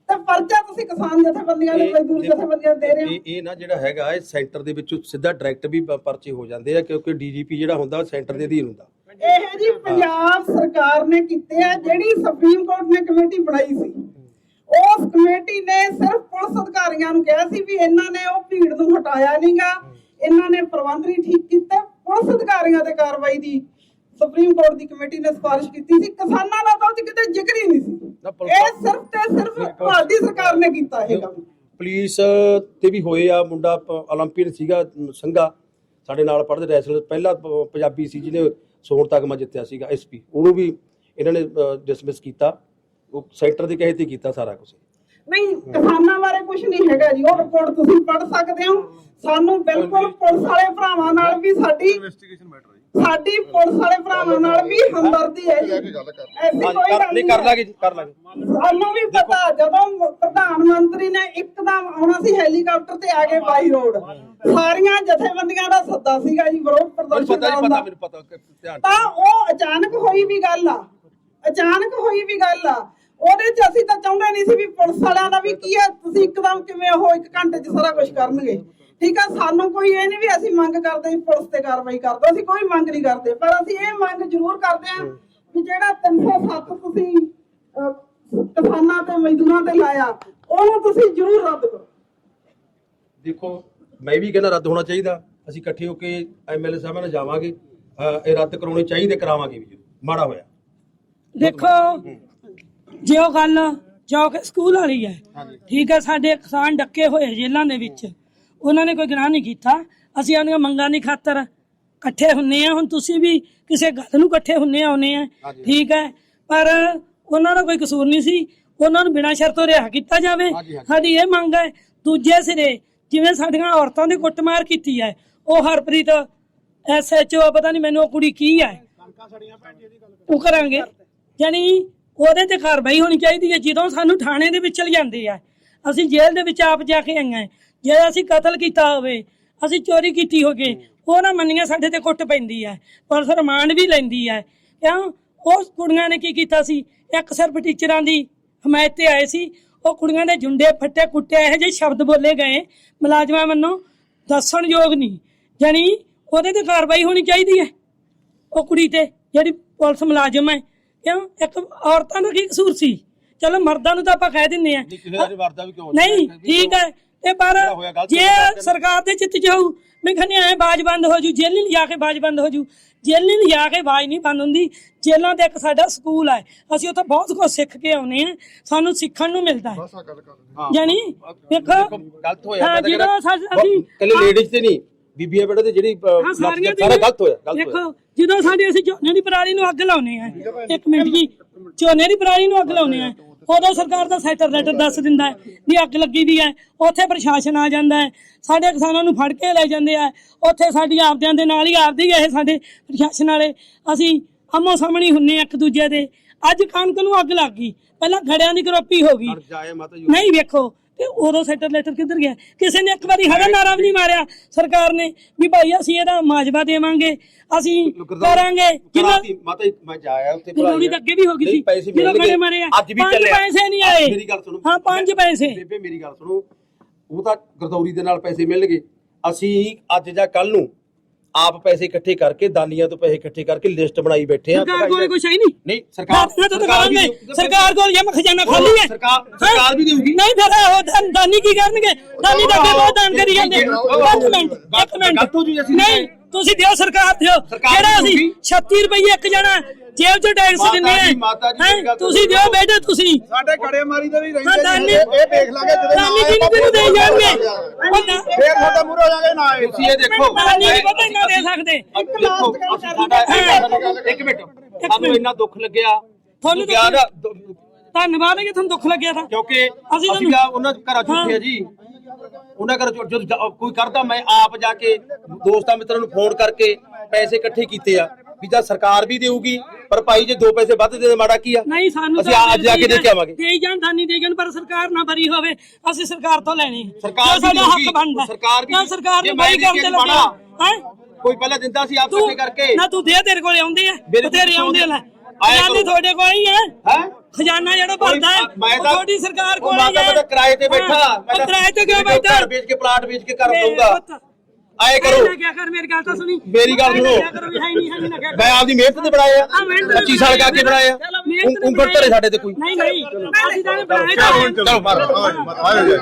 ਤੇ ਪਰਚਾ ਤੁਸੀਂ ਕਿਸਾਨ ਜਥੇਬੰਦੀਆਂ ਇਹ- ਮਜ਼ਦੂਰ ਜਥੇਬੰਦੀਆਂ ਦੇ ਰਹੇ ਹੋ। ਇਹ ਨਾ ਜਿਹੜਾ ਹੈਗਾ ਇਹ ਸੈਂਟਰ ਦੇ ਵਿੱਚੋਂ ਸਿੱਧਾ ਡਾਇਰੈਕਟ ਵੀ ਪਰਚੇ ਹੋ ਜਾਂਦੇ ਆ ਕਿਉਂਕਿ ਡੀਜੀਪੀ ਜਿਹੜਾ ਹੁੰਦਾ ਸੈਂਟਰ ਦੇ ਅਧੀਨ ਹੁੰਦਾ। ਇਹ ਜੀ ਪੰਜਾਬ ਸਰਕਾਰ ਨੇ ਕੀਤੇ ਆ ਜਿਹੜੀ ਸੁਪਰੀਮ ਕੋਰਟ ਨੇ ਕਮੇਟੀ ਬਣਾਈ ਸੀ। ਉਸ ਕਮੇਟੀ ਨੇ ਸਿਰਫ ਪੁਲਿਸ ਅਧਿਕਾਰੀਆਂ ਨੂੰ ਕਿਹਾ ਸੀ ਵੀ ਇਹਨਾਂ ਨੇ ਉਹ ਭੀੜ ਨੂੰ ਹਟਾਇਆ ਨਹੀਂਗਾ। ਇਹਨਾਂ ਨੇ ਪ੍ਰਬੰਧ ਨਹੀਂ ਠੀਕ ਕੀਤਾ। ਪੁਲਿਸ ਅਧਿਕਾਰੀਆਂ ਤੇ ਕਾਰਵਾਈ ਦੀ ਸੁਪਰੀਮ ਕੋਰਟ ਦੀ ਕਮੇਟੀ ਨੇ ਸਿਫਾਰਿਸ਼ ਕੀਤੀ ਸੀ। ਕਿਸਾਨਾਂ ਦਾ ਤਾਂ ਕਿਤੇ ਜ਼ਿਕਰ ਹੀ ਨਹੀਂ ਸੀ। ਇਹ ਸਿਰਫ ਤੇ ਸਿਰਫ ਭਾਰਤੀ ਸਰਕਾਰ ਨੇ ਕੀਤਾ ਇਹ ਕੰਮ। ਪੁਲਿਸ ਤੇ ਵੀ ਹੋਏ ਆ ਮੁੰਡਾ 올림픽 ਸੀਗਾ ਸੰਗਾ ਸਾਡੇ ਨਾਲ ਪੜ੍ਹਦੇ ਰੈਸਲਰ ਪਹਿਲਾ ਪੰਜਾਬੀ ਸੀ ਜਿਹਨੇ ਸੋਣ ਤੱਕ ਮੈਂ ਜਿੱਤਿਆ ਸੀਗਾ ਐਸਪੀ ਉਹਨੂੰ ਵੀ ਇਹਨਾਂ ਨੇ ਡਿਸਮਿਸ ਕੀਤਾ। ਉਹ ਸੈਂਟਰ ਦੇ ਕਹੇ ਤੇ ਕੀਤਾ ਸਾਰਾ ਕੁਝ ਨਹੀਂ ਕਿਸਾਨਾਂ ਬਾਰੇ ਕੁਝ ਨਹੀਂ ਹੈਗਾ ਜੀ। ਉਹ ਰਿਪੋਰਟ ਤੁਸੀਂ ਪੜ੍ਹ ਸਕਦੇ ਹੋ। ਸਾਨੂੰ ਬਿਲਕੁਲ ਪੁਲਿਸ ਵਾਲੇ ਭਰਾਵਾਂ ਨਾਲ ਵੀ ਸਾਡੀ ਇਨਵੈਸਟੀਗੇਸ਼ਨ ਮੈਟਰ ਹੈ ਸਾਡੀ ਪੁਲਿਸ ਵਾਲੇ ਭਰਾਵਾਂ ਨਾਲ ਵੀ ਹਮਦਰਦੀ ਹੈ ਜੀ। ਐਸੀ ਕੋਈ ਗੱਲ ਨਹੀਂ ਕਰ। ਲਾਂਗੇ ਜੀ, ਕਰ ਲਾਂਗੇ। ਸਾਨੂੰ ਵੀ ਪਤਾ ਜਦੋਂ ਪ੍ਰਧਾਨ ਮੰਤਰੀ ਨੇ ਇੱਕਦਮ ਆਉਣਾ ਸੀ ਹੈਲੀਕਾਪਟਰ ਤੇ ਆ ਗਏ ਬਾਈ ਰੋਡ। ਸਾਰੀਆਂ ਜਥੇਬੰਦੀਆਂ ਦਾ ਸੱਦਾ ਸੀਗਾ ਜੀ ਵਿਰੋਧ ਪ੍ਰਦਰਸ਼ਨ ਦਾ। ਪਤਾ ਮੈਨੂੰ ਪਤਾ ਧਿਆਨ ਤਾਂ ਉਹ ਅਚਾਨਕ ਹੋਈ ਵੀ ਗੱਲ ਆ। ਅਚਾਨਕ ਹੋਈ ਵੀ ਗੱਲ ਆ। ਉਹਦੇ ਚ ਅਸੀਂ ਤਾਂ ਚਾਹੁੰਦੇ ਨਹੀਂ ਸੀ ਵੀ ਪੁਲਿਸ ਵਾਲਿਆਂ ਦਾ ਵੀ ਕੀ ਆ ਤੁਸੀਂ ਇੱਕਦਮ ਕਿਵੇਂ ਉਹ ਇੱਕ ਘੰਟੇ ਚ ਸਾਰਾ ਕੁਝ ਕਰਨਗੇ। ਠੀਕ ਆ ਸਾਨੂੰ ਕੋਈ ਇਹ ਨਹੀਂ ਵੀ ਅਸੀਂ ਮੰਗ ਕਰਦੇ ਵੀ ਪੁਲਿਸ ਤੇ ਕਾਰਵਾਈ ਕਰ ਦਿਓ ਅਸੀਂ ਕੋਈ ਮੰਗ ਨਹੀਂ ਕਰਦੇ। ਪਰ ਅਸੀਂ ਇਹ ਮੰਗ ਜ਼ਰੂਰ ਕਰਦੇ ਆ ਵੀ ਜਿਹੜਾ 307 ਤੁਸੀਂ ਕਿਸਾਨਾਂ ਤੇ ਮਜ਼ਦੂਰਾਂ ਤੇ ਲਾਇਆ ਉਹਨੂੰ ਤੁਸੀਂ ਜ਼ਰੂਰ ਰੱਦ ਕਰੋ। ਦੇਖੋ ਮੈਂ ਵੀ ਕਹਿੰਦਾ ਰੱਦ ਹੋਣਾ ਚਾਹੀਦਾ। ਅਸੀਂ ਇਕੱਠੇ ਹੋ ਕੇ ਐਮਐਲਏ ਸਾਹਿਬਾਂ ਨਾਲ ਜਾਵਾਂਗੇ। ਇਹ ਰੱਦ ਕਰਾਉਣੇ ਚਾਹੀਦੇ ਕਰਾਵਾਂਗੇ ਵੀ ਜ਼ਰੂਰ। ਮਾੜਾ ਹੋਇਆ। ਦੇਖੋ ਜੇ ਉਹ ਗੱਲ ਜੋ ਕਿ ਸਕੂਲ ਵਾਲੀ ਹੈ ਠੀਕ ਹੈ ਸਾਡੇ ਕਿਸਾਨ ਡੱਕੇ ਹੋਏ ਜੇਲ੍ਹਾਂ ਦੇ ਵਿੱਚ ਉਹਨਾਂ ਨੇ ਕੋਈ ਗੁਨਾਹ ਨਹੀਂ ਕੀਤਾ ਅਸੀਂ ਉਹਨਾਂ ਮੰਗਾਂ ਦੀ ਖਾਤਰ ਇਕੱਠੇ ਹੁੰਨੇ ਆ ਹੁਣ ਤੁਸੀਂ ਵੀ ਕਿਸੇ ਗੱਲ ਨੂੰ ਇਕੱਠੇ ਹੁੰਨੇ ਆਉਨੇ ਆ ਠੀਕ ਹੈ ਪਰ ਉਹਨਾਂ ਦਾ ਕੋਈ ਕਸੂਰ ਨਹੀਂ ਸੀ। ਉਹਨਾਂ ਨੂੰ ਬਿਨਾਂ ਸ਼ਰਤੋਂ ਰਿਹਾ ਕੀਤਾ ਜਾਵੇ। ਸਾਡੀ ਇਹ ਮੰਗ ਹੈ ਦੂਜੇ ਸਿਰੇ ਜਿਵੇਂ ਸਾਡੀਆਂ ਔਰਤਾਂ ਦੀ ਕੁੱਟਮਾਰ ਕੀਤੀ ਹੈ ਉਹ ਹਰਪ੍ਰੀਤ ਐਸਐਚਓ ਪਤਾ ਨਹੀਂ ਮੈਨੂੰ ਉਹ ਕੁੜੀ ਕੀ ਹੈ। ਉਹ ਕਰਾਂਗੇ। ਯਾਨੀ ਉਹਦੇ ਤੇ ਕਾਰਵਾਈ ਹੋਣੀ ਚਾਹੀਦੀ ਹੈ, ਜਦੋਂ ਸਾਨੂੰ ਥਾਣੇ ਦੇ ਵਿੱਚ ਲਿਆਂਦੇ ਆ। ਅਸੀਂ ਜੇਲ੍ਹ ਦੇ ਵਿੱਚ ਆਪ ਜਾ ਕੇ ਆਈਆਂ ਜੇ ਅਸੀਂ ਕਤਲ ਕੀਤਾ ਹੋਵੇ, ਅਸੀਂ ਚੋਰੀ ਕੀਤੀ ਹੋਵੇ, ਉਹ ਨਾ ਮੰਨੀਆਂ ਸਾਡੇ ਤੇ ਕੁੱਟ ਪੈਂਦੀ ਹੈ ਪੁਲਿਸ ਰਿਮਾਂਡ ਵੀ ਲੈਂਦੀ ਹੈ ਕਿਉਂ? ਉਸ ਕੁੜੀਆਂ ਨੇ ਕੀ ਕੀਤਾ ਸੀ? ਇੱਕ ਸਿਰਫ ਟੀਚਰਾਂ ਦੀ ਹਮਾਇਤ ਤੇ ਆਏ ਸੀ। ਉਹ ਕੁੜੀਆਂ ਦੇ ਜੁੰਡੇ ਫੱਟੇ ਕੁੱਟੇ, ਇਹੋ ਜਿਹੇ ਸ਼ਬਦ ਬੋਲੇ ਗਏ। ਮੁਲਾਜ਼ਮਾਂ ਵੱਲੋਂ ਦੱਸਣਯੋਗ ਨਹੀਂ। ਯਾਨੀ ਉਹਦੇ ਤੇ ਕਾਰਵਾਈ ਹੋਣੀ ਚਾਹੀਦੀ ਹੈ ਉਹ ਕੁੜੀ ਤੇ ਜਿਹੜੀ ਪੁਲਿਸ ਮੁਲਾਜ਼ਮ ਹੈ ਕਿਉਂ? ਇੱਕ ਔਰਤਾਂ ਦਾ ਕੀ ਕਸੂਰ ਸੀ? ਚਲੋ ਮਰਦਾਂ ਨੂੰ ਤਾਂ ਆਪਾਂ ਕਹਿ ਦਿੰਦੇ ਆ। ਨਹੀਂ ਕਿਸੇ ਦਾ ਵਰਦਾ ਵੀ ਕਿਉਂ ਨਹੀਂ? ਠੀਕ ਹੈ। ਤੇ ਪਰ ਜੇ ਸਰਕਾਰ ਦੇ ਚਿੱਤ ਜਾਊ ਮੈਂ ਕਹਿੰਦੀ ਐ ਬਾਜ ਬੰਦ ਹੋ ਜੂ ਜੇਲ੍ਹ ਨਹੀਂ ਲਿਜਾ ਕੇ ਬਾਜ ਬੰਦ ਹੋ ਜੂ। ਜੇਲ੍ਹ ਨਹੀਂ ਲਿਜਾ ਕੇ ਬਾਜ ਨਹੀਂ ਬੰਦ ਹੁੰਦੀ। ਜੇਲ੍ਹਾਂ ਤੇ ਇੱਕ ਸਾਡਾ ਸਕੂਲ ਹੈ। ਅਸੀਂ ਉੱਥੇ ਬਹੁਤ ਕੁਝ ਸਿੱਖ ਕੇ ਆਉਨੇ ਆ ਸਾਨੂੰ ਸਿੱਖਣ ਨੂੰ ਮਿਲਦਾ ਹੈ। ਯਾਨੀ ਦੇਖੋ ਗਲਤ ਹੋਇਆ ਹਾਂ, ਸਾ- ਅਸੀਂ- ਕੱਲੇ ਲੇਡੀਜ਼ ਤੇ ਨਹੀਂ। ਬੀਬੀਆਂ ਬੇਟੇ ਤੇ ਜਿਹੜੀ ਸਾਰਾ ਗਲਤ ਹੋਇਆ ਗਲਤ ਹੋਇਆ। ਦੇਖੋ ਜਦੋਂ ਸਾਡੇ ਅਸੀਂ ਝੋਨੇ ਦੀ ਪਰਾਲੀ ਨੂੰ ਅੱਗ ਲਾਉਨੇ ਆ ਇੱਕ ਮਿੰਟ ਜੀ ਝੋਨੇ ਦੀ ਪਰਾਲੀ ਨੂੰ ਅੱਗ ਲਾਉਨੇ ਆ ਉਦੋਂ ਸਰਕਾਰ ਦਾ ਸੈਟਰ ਲੈਟਰ ਦੱਸ ਦਿੰਦਾ ਹੈ ਵੀ ਅੱਗ ਲੱਗੀ ਵੀ ਹੈ ਉੱਥੇ ਪ੍ਰਸ਼ਾਸਨ ਆ ਜਾਂਦਾ ਹੈ ਸਾਡੇ ਕਿਸਾਨਾਂ ਨੂੰ ਫੜ ਕੇ ਲੈ ਜਾਂਦੇ ਆ ਉੱਥੇ ਸਾਡੀ ਆਪਦਿਆਂ ਦੇ ਨਾਲ ਹੀ ਆਪਦੀ ਇਹ ਸਾਡੇ ਪ੍ਰਸ਼ਾਸਨ ਵਾਲੇ ਅਸੀਂ ਆਮੋ ਸਾਹਮਣੇ ਹੁੰਨੇ ਇੱਕ ਦੂਜੇ ਦੇ ਅੱਜ ਕਣਕ ਨੂੰ ਅੱਗ ਲੱਗ ਗਈ ਪਹਿਲਾਂ ਖੜਿਆਂ ਦੀ ਗਰੋਪੀ ਹੋ ਗਈ ਨਹੀਂ ਵੇਖੋ ਤੇ ਉਦੋਂ ਸੈਟਰ ਲੈਟਰ ਕਿੱਧਰ ਗਿਆ? ਕਿਸੇ ਨੇ ਇੱਕ ਵਾਰੀ ਹਰਾ ਨਾਰਾ ਵੀ ਨਹੀਂ ਮਾਰਿਆ। ਸਰਕਾਰ ਨੇ ਵੀ ਭਾਈ ਅਸੀਂ ਇਹਦਾ ਮਾਜਬਾ ਦੇਵਾਂਗੇ ਅਸੀਂ ਕਰਾਂਗੇ। ਜਿੰਨਾ ਮਾਤਾ ਮੈਂ ਜਾਇਆ ਉੱਥੇ ਲੋੜੀ ਤਾਂ ਅੱਗੇ ਵੀ ਹੋ ਗਈ ਸੀ ਪੈਸੇ ਜਦੋਂ ਮਿਲਣਗੇ। ਕੜੇ ਮਾਰੇ ਆ। ਅੱਜ ਵੀ ਪੰਜ ਚੱਲਿਆ। ਪੈਸੇ ਨਹੀਂ ਆਏ। ਮੇਰੀ ਗੱਲ ਸੁਣੋ। ਹਾਂ ਪੰਜ ਪੈਸੇ। ਬੇਬੇ ਮੇਰੀ ਗੱਲ ਸੁਣੋ। ਉਹ ਤਾਂ ਗਰਦੌਰੀ ਦੇ ਨਾਲ ਪੈਸੇ ਮਿਲਣਗੇ। ਅਸੀਂ ਅੱਜ ਜਾਂ ਕੱਲ ਨੂੰ ਆਪ ਪੈਸੇ ਇਕੱਠੇ ਕਰਕੇ ਦਾਨੀਆਂ ਤੋਂ ਪੈਸੇ ਇਕੱਠੇ ਕਰਕੇ ਲਿਸਟ ਬਣਾਈ ਬੈਠੇ ਆ। ਸਰਕਾਰ ਕੋਲ ਕੁਛ ਹੈ ਨਹੀਂ? ਨਹੀਂ ਸਰਕਾਰ ਤਾਂ ਕਰਾਂਗੇ ਦੇਊ- ਸਰਕਾਰ ਕੋਲ ਇਹ ਖਜ਼ਾਨਾ ਖਾਲੀ ਹੈ। ਸਰਕਾਰ-? ਸਰਕਾਰ ਵੀ ਦੇਊਗੀ। ਨਹੀਂ ਫਿਰ ਉਹ ਦਾਨ- ਕੀ ਕਰਨਗੇ? ਦਾਨੀ ਤਾਂ ਅੱਗੇ ਬਹੁਤ ਦਾਨ ਕਰੀ ਜਾਂਦੇ। ਇੱਕ ਮਿੰਟ ਇੱਕ ਮਿੰਟ। ਨਹੀਂ ਤੁਸੀਂ ਦਿਓ ਸਰਕਾਰ ਦਿਓ। ਜਿਹੜਾ ਅਸੀਂ ਦੇਊਗੀ। 36 ਰੁਪਏ ਇੱਕ ਜਣਾ ਜੇਬ ਚ ਟੈਕਸ ਜੀ, ਜੀ? ਮੇਰੀ ਗੱਲ ਤੁਸੀਂ ਦਿਓ ਬੇਟੇ ਤੁਸੀਂ। ਸਾਡੇ ਗੜੇ ਮਾਰੀ ਦੇ ਵੀ ਰਹਿੰਦੇ ਦਾਨੀ ਜੀ। ਇਹ ਦੇਖ ਲਾਂਗੇ ਜਦੋਂ ਦਾਨੀ ਕਿਹਨੂੰ ਕਿਹਨੂੰ ਦੇ ਜਾਣਗੇ? ਫੇਰ ਤੁਹਾਡਾ ਮੂਰੇ ਹੋ ਜਾਗੇ ਨਾ ਆਏ। ਤੁਸੀਂ ਇਹ ਦੇਖੋ ਦਾਨੀ ਨਹੀਂ ਪਤਾ ਇੰਨਾ ਦੇ ਸਕਦੇ। ਦੇਖੋ ਇੱਕ ਮਿੰਟ। ਸਾਨੂੰ ਇੰਨਾ ਦੁੱਖ ਲੱਗਿਆ। ਤੁਹਾਨੂੰ ਗਿਆ ਨਾ ਦ- ਧੰਨਵਾਦ ਹੈ ਕਿ ਤੁਹਾਨੂੰ ਦੁੱਖ ਲੱਗਿਆ ਤਾਂ। ਕਿਉਂਕਿ ਅਸੀਂ ਉਹਨਾਂ ਦੇ ਘਰਾਂ ਆ ਜੀ। ਉਹਨਾਂ ਘਰ ਜਦੋਂ ਜਾ- ਕੋਈ ਕਰਦਾ ਮੈਂ ਆਪ ਜਾ ਕੇ ਦੋਸਤਾਂ ਮਿੱਤਰਾਂ ਨੂੰ ਫੋਨ ਕਰਕੇ ਪੈਸੇ ਇਕੱਠੇ ਕੀਤੇ ਆ। ਵੀ ਜਾਂ ਸਰਕਾਰ ਵੀ ਦੇਊਗੀ ਪਰ ਭਾਈ ਜੇ ਦੋ ਪੈਸੇ ਵੱਧ ਦੇ ਦੇ ਮਾੜਾ ਕੀ ਆ? ਨਹੀਂ ਸਾਨੂੰ ਅਸੀਂ ਅੱਜ ਜਾ ਕੇ ਦੇ ਕੇ ਆਵਾਂਗੇ। ਦੇ ਜਾਣ ਦਾਨੀ ਦੇ ਜਾਣ ਪਰ ਸਰਕਾਰ ਨਾ ਬਰੀ ਹੋਵੇ ਅਸੀਂ ਸਰਕਾਰ ਤੋਂ ਲੈਣੀ। ਸਰਕਾਰ ਸਾਡਾ ਵੀ। ਹੱਕ ਬਣਦਾ ਸਰਕਾਰ ਵੀ ਸਰਕਾਰ ਨੂੰ ਦੇ ਕਰਨ ਤੇ ਲੱਗਿਆ। ਹੈ। ਕੋਈ ਪਹਿਲਾਂ ਦਿੰਦਾ ਸੀ ਆਪ ਇਕੱਠੇ ਕਰਕੇ। ਨਾ ਤੂੰ ਦੇ ਤੇਰੇ ਕੋਲੇ ਆਉਂਦੇ ਆ। ਤੇਰੇ ਆਉਂਦੇ ਲੈ। ਖਜ਼ਾਨੇ ਕਰੋ। ਤੁਹਾਡੇ ਕੋਲ ਹੀ ਹੈ ਹੈ? ਖਜ਼ਾਨਾ ਜਿਹੜਾ ਭਰਦਾ ਹੈ ਤੁਹਾਡੀ ਸਰਕਾਰ ਕੋਲ ਹੀ ਹੈ ਮੈਂ ਤਾਂ ਕਿਰਾਏ ਤੇ ਬੈਠਾ। ਮੈਂ ਕਿਰਾਏ ਤੇ ਕਿਉਂ ਬੈਠਾ ਘਰ ਵੇਚ ਕੇ ਪਲਾਟ ਵੇਚ ਕੇ ਘਰ ਮੇਰੇ ਦਊਗਾ। ਆਏ ਕਰੋ। ਨਾ ਕਿਆ ਕਰ ਮੇਰੀ ਗੱਲ ਤਾਂ ਸੁਣੀ। ਮੇਰੀ ਗੱਲ ਮੈਂ। ਆਪਦੀ ਮਿਹਨਤ ਤੇ ਬਣਾਏ ਆ ਹਾਂ, ਮਿਹਨਤ ਤੇ 25 ਸਾਲ ਕਾ ਕੇ ਬਣਾਏ ਆ ਮਿਹਨਤ ਤੇ ਉਂਗਲ ਧਰੇ ਸਾਡੇ ਤੇ ਕੋਈ। ਨਹੀਂ ਨਹੀਂ ਅਸੀਂ ਤਾਂ ਬਣਾਏ ਚਲੋ ਮਾਰੋ ਆਇਓ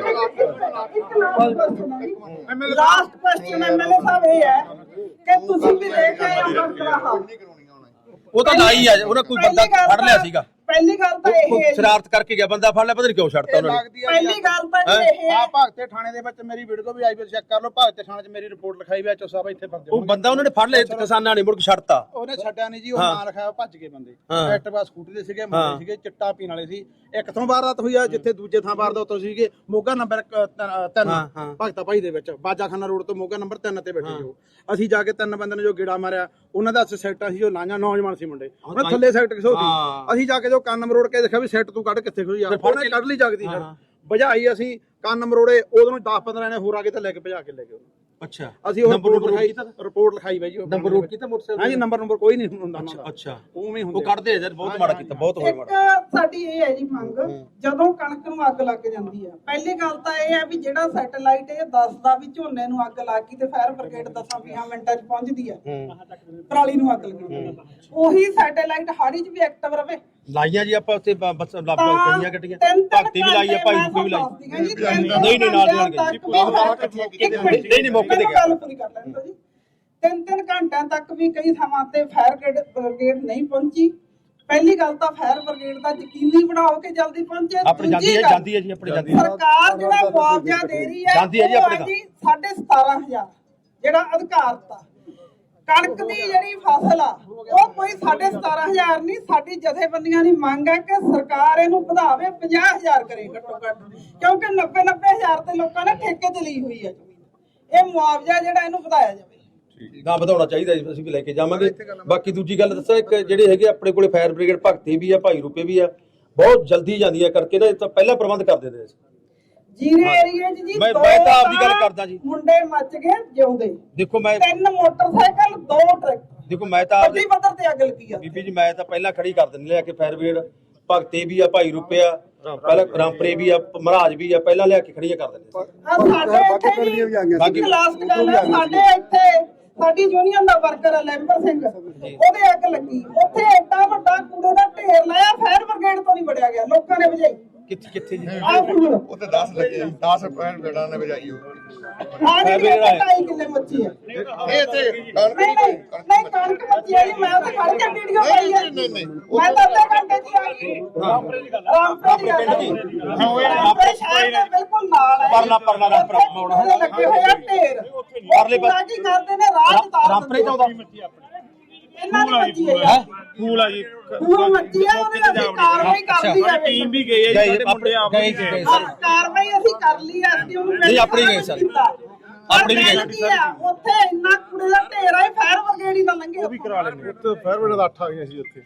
ਲਾਸਟ ਕੁਐਸਚਨ ਐਮਐਲਏ ਸਾਹਿਬ ਇਹ ਹੈ ਕਿ ਤੁਸੀਂ ਵੀ ਦੇਖ ਰਹੇ ਹੋ ਅੰਬਰਸਰਾ ਹਾਲ। ਉਹ ਤਾਂ ਲਾਈ ਆ ਉਹਨਾਂ ਕੋਈ ਬੰਦਾ ਫੜ ਲਿਆ ਤਾਂ- ਸੀਗਾ। ਪਹਿਲੀ ਗੱਲ ਤਾਂ ਇਹ ਹੈ ਜੀ, ਸ਼ਰਾਰਤ ਕਰਕੇ ਗਿਆ ਬੰਦਾ ਫੜ ਲਿਆ ਪਤਾ ਨਹੀਂ ਕਿਉਂ ਛੱਡਤਾ ਉਹਨਾਂ ਨੇ। ਲੱਗਦੀ ਆ ਪਹਿਲੀ ਗੱਲ ਤਾਂ ਜੀ ਇਹ ਆ ਹੈ। ਭਗਤੇ ਥਾਣੇ ਦੇ ਵਿੱਚ ਮੇਰੀ ਵੀਡੀਓ ਵੀ ਆਈ ਵੀ ਚੈੱਕ ਕਰ ਲਓ ਭਗਤੇ ਥਾਣੇ 'ਚ ਮੇਰੀ ਰਿਪੋਰਟ ਲਿਖਾਈ ਵੀ ਐਚਓ ਸਾਹਿਬ ਇੱਥੇ ਫਰਦੇ ਉਹ ਬੰਦਾ ਉਹਨਾਂ ਨੇ ਫੜ ਲਿਆ ਕਿਸਾਨਾਂ ਨੇ ਮੁੜ ਕੇ ਛੱਡਤਾ। ਉਹਨੇ ਛੱਡਿਆ ਨਹੀਂ ਜੀ ਉਹ ਹਾਂ। ਨਾਂ ਲਿਖਾਇਆ ਭੱਜ ਗਏ ਬੰਦੇ। ਹਾਂ। ਐਕਟਿਵਾ ਸਕੂਟੀ ਦੇ ਸੀਗੇ ਹਾਂ। ਮੁੰਡੇ ਸੀਗੇ ਚਿੱਟਾ ਪੀਣ ਵਾਲੇ ਸੀ। ਇੱਕ ਥਾਂ ਵਾਰਦਾਤ ਹੋਈ ਆ ਜਿੱਥੇ ਦੂਜੇ ਥਾਂ ਵਾਰਦਾਤ ਹੋਈ ਸੀਗੇ ਮੋਗਾ ਨੰਬਰ 3 ਹਾਂ, ਹਾਂ। ਭਗਤਾ ਭਾਈ ਦੇ ਵਿੱਚ ਬਾਜਾਖਾਨਾ ਰੋਡ ਤੋਂ ਮੋਗਾ ਨੰਬਰ 3 ਤੇ ਬੈਠੇ ਸੀ ਉਹ। ਅਸੀਂ ਜਾ ਕੇ ਤਿੰਨ ਬੰਦੇ ਨੇ ਜੋ ਗੇੜਾ ਮਾਰਿਆ ਉਹਨਾਂ ਦਾ ਸੈਕਟਰ ਸੀ ਜੋ ਲਾਂਝਾ ਨੌਜਵਾਨ ਸੀ ਮੁੰਡੇ। ਉਹਨਾਂ ਥੱਲੇ ਸੈਕਟਰ ਕਿਸੇ ਹਾਂ। ਹੋਤੀ ਅਸੀਂ ਜਾ ਕੇ ਜੋ ਕੰਨ ਮਰੋੜ ਕੇ ਦੇਖਿਆ ਵੀ ਸੈੱਟ ਤੂੰ ਕੱਢ ਕਿੱਥੇ ਖੋਈ ਆ। ਉਹਨੇ ਕੇ- ਕੱਢ ਲਈ ਜਗਦੀ ਫਿਰ। ਭਜਾਈ ਅਸੀਂ ਕੰਨ ਮਰੋੜੇ ਉਦੋਂ 10 15 ਨੇ ਹੋਰ ਆ ਕੇ ਤੇ ਲੈ ਕੇ ਭਜਾ ਕੇ ਲੈ ਗਏ। ਅੱਛਾ। ਅਸੀਂ ਉਹ ਨੰਬਰ ਰਿਪੋਰਟ ਲਿਖਾਈ ਰਿਪੋਰਟ ਲਿਖਾਈ ਬਾਈ ਜੀ ਉਹ ਨੰਬਰ ਨੋਟ ਕੀਤਾ ਮੋਟਰਸਾਈਕਲ ਹਾਂਜੀ ਨੰਬਰ ਨੰਬਰ ਕੋਈ ਨਹੀਂ ਹੁੰਦਾ ਦਾ ਅੱਛਾ ਉਵੇਂ ਹੀ ਉਹ ਹੁੰਦੇ। ਕੱਢਦੇ ਯਾਰ ਬਹੁਤ ਮਾੜਾ ਕੀਤਾ ਬਹੁਤ ਹੋਇਆ ਇੱਕ ਮਾੜਾ ਸਾਡੀ ਇਹ ਹੈ ਜੀ ਮੰਗ ਜਦੋਂ ਕਣਕ ਨੂੰ ਅੱਗ ਲੱਗ ਜਾਂਦੀ ਆ ਪਹਿਲੀ ਗੱਲ ਤਾਂ ਇਹ ਹੈ ਵੀ ਜਿਹੜਾ ਸੈਟੇਲਾਈਟ ਇਹ ਦੱਸਦਾ ਵੀ ਝੋਨੇ ਨੂੰ ਅੱਗ ਲੱਗ ਗਈ ਤੇ ਫਾਇਰ ਬ੍ਰਿਗੇਡ ਦਸਾਂ 20 ਮਿੰਟਾਂ 'ਚ ਪਹੁੰਚਦੀ ਆ ਪਰਾਲੀ ਨੂੰ ਅੱਗ ਲੱਗੀ। ਉਹੀ ਸੈਟੇਲਾਈਟ ਹਾੜੀ 'ਚ ਵੀ ਐਕਟਿਵ ਰਵੇ। ਲਾਈਆਂ ਜੀ ਆਪਾਂ ਉੱਥੇ ਬ- ਬੱਸ ਲੱਭ ਤਾਂ ਗੱਡੀਆਂ ਭਗਤੀ ਵੀ ਲਾਈ ਆ ਭਾਈ ਨੂੰ ਵੀ ਲਾਈ। ਨਹੀਂ, ਨਹੀਂ, ਨਾਲ ਦੀ ਨਾਲ ਗਏ। ਨਹੀਂ, ਨਹੀਂ, ਮੌਕੇ ਤੇ ਗਿਆ। ਗੱਲ ਪੂਰੀ ਕਰ ਲੈਣ ਦਿਓ ਜੀ। ਤਿੰਨ ਤਿੰਨ ਘੰਟਿਆਂ ਤੱਕ ਵੀ ਕਈ ਥਾਵਾਂ ਤੇ ਫਾਇਰ ਬ੍ਰਿਗੇਡ ਨਹੀਂ ਪਹੁੰਚੀ। ਪਹਿਲੀ ਗੱਲ ਤਾਂ ਫਾਇਰ ਬ੍ਰਿਗੇਡ ਦਾ ਯਕੀਨੀ ਬਣਾਓ ਕਿ ਜਲਦੀ ਪਹੁੰਚੇ ਆਪਣੀ ਜਾਂਦੀ ਦੂਜੀ ਹੈ ਗੱਲ, ਜਾਂਦੀ ਹੈ ਜੀ ਆਪਣੀ ਜਾਂਦੀ ਹੈ। ਸਰਕਾਰ ਜਿਹੜਾ ਮੁਆਵਜ਼ਾ ਦੇ ਰਹੀ ਹੈ ਜਾਂਦੀ ਹੈ ਜੀ ਉਹ ਆਪਣੇ। ਜੀ 17500 ਜਿਹੜਾ ਅਧਿਕਾਰਤ। ਕਣਕ ਦੀ ਜਿਹੜੀ ਫਸਲ ਆ, ਉਹ ਕੋਈ 17500 ਨਹੀਂ, ਸਾਡੀ ਜਥੇਬੰਦੀਆਂ ਦੀ ਮੰਗ ਹੈ ਕਿ ਸਰਕਾਰ ਇਹਨੂੰ ਵਧਾਵੇ 50000 ਕਰੇ ਘੱਟੋ ਘੱਟ। ਕਿਉਂਕਿ 90 90000 ਤੇ ਲੋਕਾਂ ਨੇ ਠੇਕੇ ਤੇ ਲਈ ਹੋਈ ਹੈ ਜ਼ਮੀਨ। ਇਹ ਮੁਆਵਜ਼ਾ ਜਿਹੜਾ ਇਹਨੂੰ ਵਧਾਇਆ ਜਾਵੇ। ਨਾ ਵਧਾਉਣਾ ਚਾਹੀਦਾ ਅਸੀਂ ਵੀ ਲੈ ਕੇ ਜਾਵਾਂਗੇ। ਬਾਕੀ ਦੂਜੀ ਗੱਲ ਦੱਸਾਂ, ਇੱਕ ਜਿਹੜੇ ਹੈਗੇ ਆਪਣੇ ਕੋਲੇ ਫਾਇਰ ਬ੍ਰਿਗੇਡ ਭਗਤੀ ਵੀ ਆ, ਭਾਈ ਰੂਪੇ ਵੀ ਆ, ਬਹੁਤ ਜਲਦੀ ਜਾਂਦੀਆਂ ਕਰਕੇ ਨਾ, ਇਹ ਤਾਂ ਪਹਿਲਾਂ ਪ੍ਰਬੰਧ ਕਰ ਦਿੰਦੇ ਸੀ ਜੀਰੇ ਏਰੀਏ 'ਚ ਜੀ ਮੈਂ- ਦੋ ਮੈਂ ਤਾਂ ਆਪਦੀ ਗੱਲ ਤਾਂ ਕਰਦਾ ਜੀ। ਮੁੰਡੇ ਮੱਚ ਗਏ ਜਿਉਂਦੇ। ਦੇਖੋ ਮੈਂ ਤਿੰਨ ਮੋਟਰਸਾਈਕਲ ਦੋ ਟਰੈਕਟਰ। ਦੇਖੋ ਮੈਂ ਤਾਂ ਆਪਦੇ ਵੱਡੀ ਪੱਧਰ ਤੇ ਅੱਗ ਲੱਗੀ ਆ। ਬੀਬੀ ਜੀ ਮੈਂ ਤਾਂ ਪਹਿਲਾਂ ਖੜੀ ਕਰ ਦਿੰਦੇ ਲਿਆ ਕੇ ਫਾਇਰ ਬ੍ਰਿਗੇਡ। ਭਗਤੇ ਵੀ ਆ ਭਾਈ ਰੂਪੇ ਆ ਪਹਿਲਾਂ ਰਾਮਪਰੇ ਵੀ ਆ ਮਹਾਰਾਜ ਵੀ ਆ ਪਹਿਲਾਂ ਲਿਆ ਕੇ ਖੜੀਆਂ ਕਰ ਦਿੰਦੇ ਆ ਸਾਡੇ ਇੱਥੇ ਜੀ ਬਾਕੀ- ਇੱਕ ਲਾਸਟ ਗੱਲ ਹੈ ਸਾਡੇ ਇੱਥੇ ਸਾਡੀ ਯੂਨੀਅਨ ਦਾ ਵਰਕਰ ਹੈ ਲੈਂਬਰ ਸਿੰਘ। ਉਹਦੇ ਅੱਗ ਲੱਗੀ। ਉੱਥੇ ਐਡਾ ਵੱਡਾ ਕੂੜੇ ਦਾ ਢੇਰ ਲਾਇਆ ਫਾਇਰ ਬ੍ਰਿਗੇਡ ਤੋਂ ਨਹੀਂ ਵੜਿਆ ਗਿਆ। ਲੋਕਾਂ ਨੇ ਵਜਾਈ ਕਿੱਥੇ ਕਿੱਥੇ ਜੀ? ਆਹ ਉਹ ਤੇ 10 ਲੱਗੇ 10 ਰੁਪਏ ਬੇੜਾ ਨੇ ਵਜਾਈ ਉਹ। ਆ ਜਿਹੜੀ brigade ਢਾਈ ਕਿੱਲੇ ਮੱਛੀ ਹੈ ਇਹ ਤੇ ਕਣਕ ਨਹੀਂ ਨਹੀਂ ਨਹੀਂ ਕਣਕ ਮੱਛੀ ਹੈ ਜੀ ਮੈਂ ਤਾਂ ਖੜ ਕੇ ਵੀਡੀਓ ਪਾਈ ਹੈ ਨਹੀਂ, ਨਹੀਂ, ਮੈਂ ਤਾਂ ਅੱਧੇ ਘੰਟੇ ਹੀ ਆ। ਗਈ ਰਾਮਪੁਰੇ ਦੀ ਗੱਲ ਰਾਮਪੁਰੇ ਪਿੰਡ ਦੀ। ਰਾਮਪੁਰੇ ਸ਼ਹਿਰ ਦੇ ਬਿਲਕੁਲ ਨਾਲ ਹੈ। ਪਰਲਾ- ਪਰਲਾ ਰਾਮਪੁਰਾ ਮੋੜ ਹੈ। ਲੱਗੇ ਹੋਏ ਆ ਢੇਰ। ਪਰਲੇ ਪਾਸੇ- ਕੀ ਕਰਦੇ ਨੇ ਰਾਹ ਤਾਰ ਰਾਮਪਰੇ ਚ ਆਉਂਦਾ ਇਹਨਾਂ ਦੀ ਮੱਛੀ ਹੈ ਯਾਰ। ਫੂਲ ਆ ਜੀ ਉਹ ਮੱਚੀ ਆ ਉਹਦੇ ਅਸੀਂ ਕਾਰਵਾਈ ਕਰ ਲਈ ਆ ਟੀਮ ਵੀ ਗਈ ਹੈ ਜੀ ਸਾਡੇ ਮੁੰਡੇ ਆਪ ਵੀ ਗਏ ਹਾਂ, ਕਾਰਵਾਈ ਅਸੀਂ ਕਰ ਲਈ ਆ ਅਸੀਂ ਉਹਨੂੰ ਨਹੀਂ, ਆਪਣੀ ਗਏ ਸਰ। ਆਪਣੀ ਵੀ ਗਏ ਉੱਥੇ ਇੰਨਾ ਕੁੜੇ ਦਾ ਢੇਰ ਆ ਫਾਇਰ ਬ੍ਰਿਗੇਡ ਦਾ ਲੰਘੇ ਉਹ ਵੀ ਕਰਾ ਉੱਥੇ ਫੈਰਵੇਲ ਦਾ 8 ਆ ਗਈਆਂ ਸੀ ਉੱਥੇ।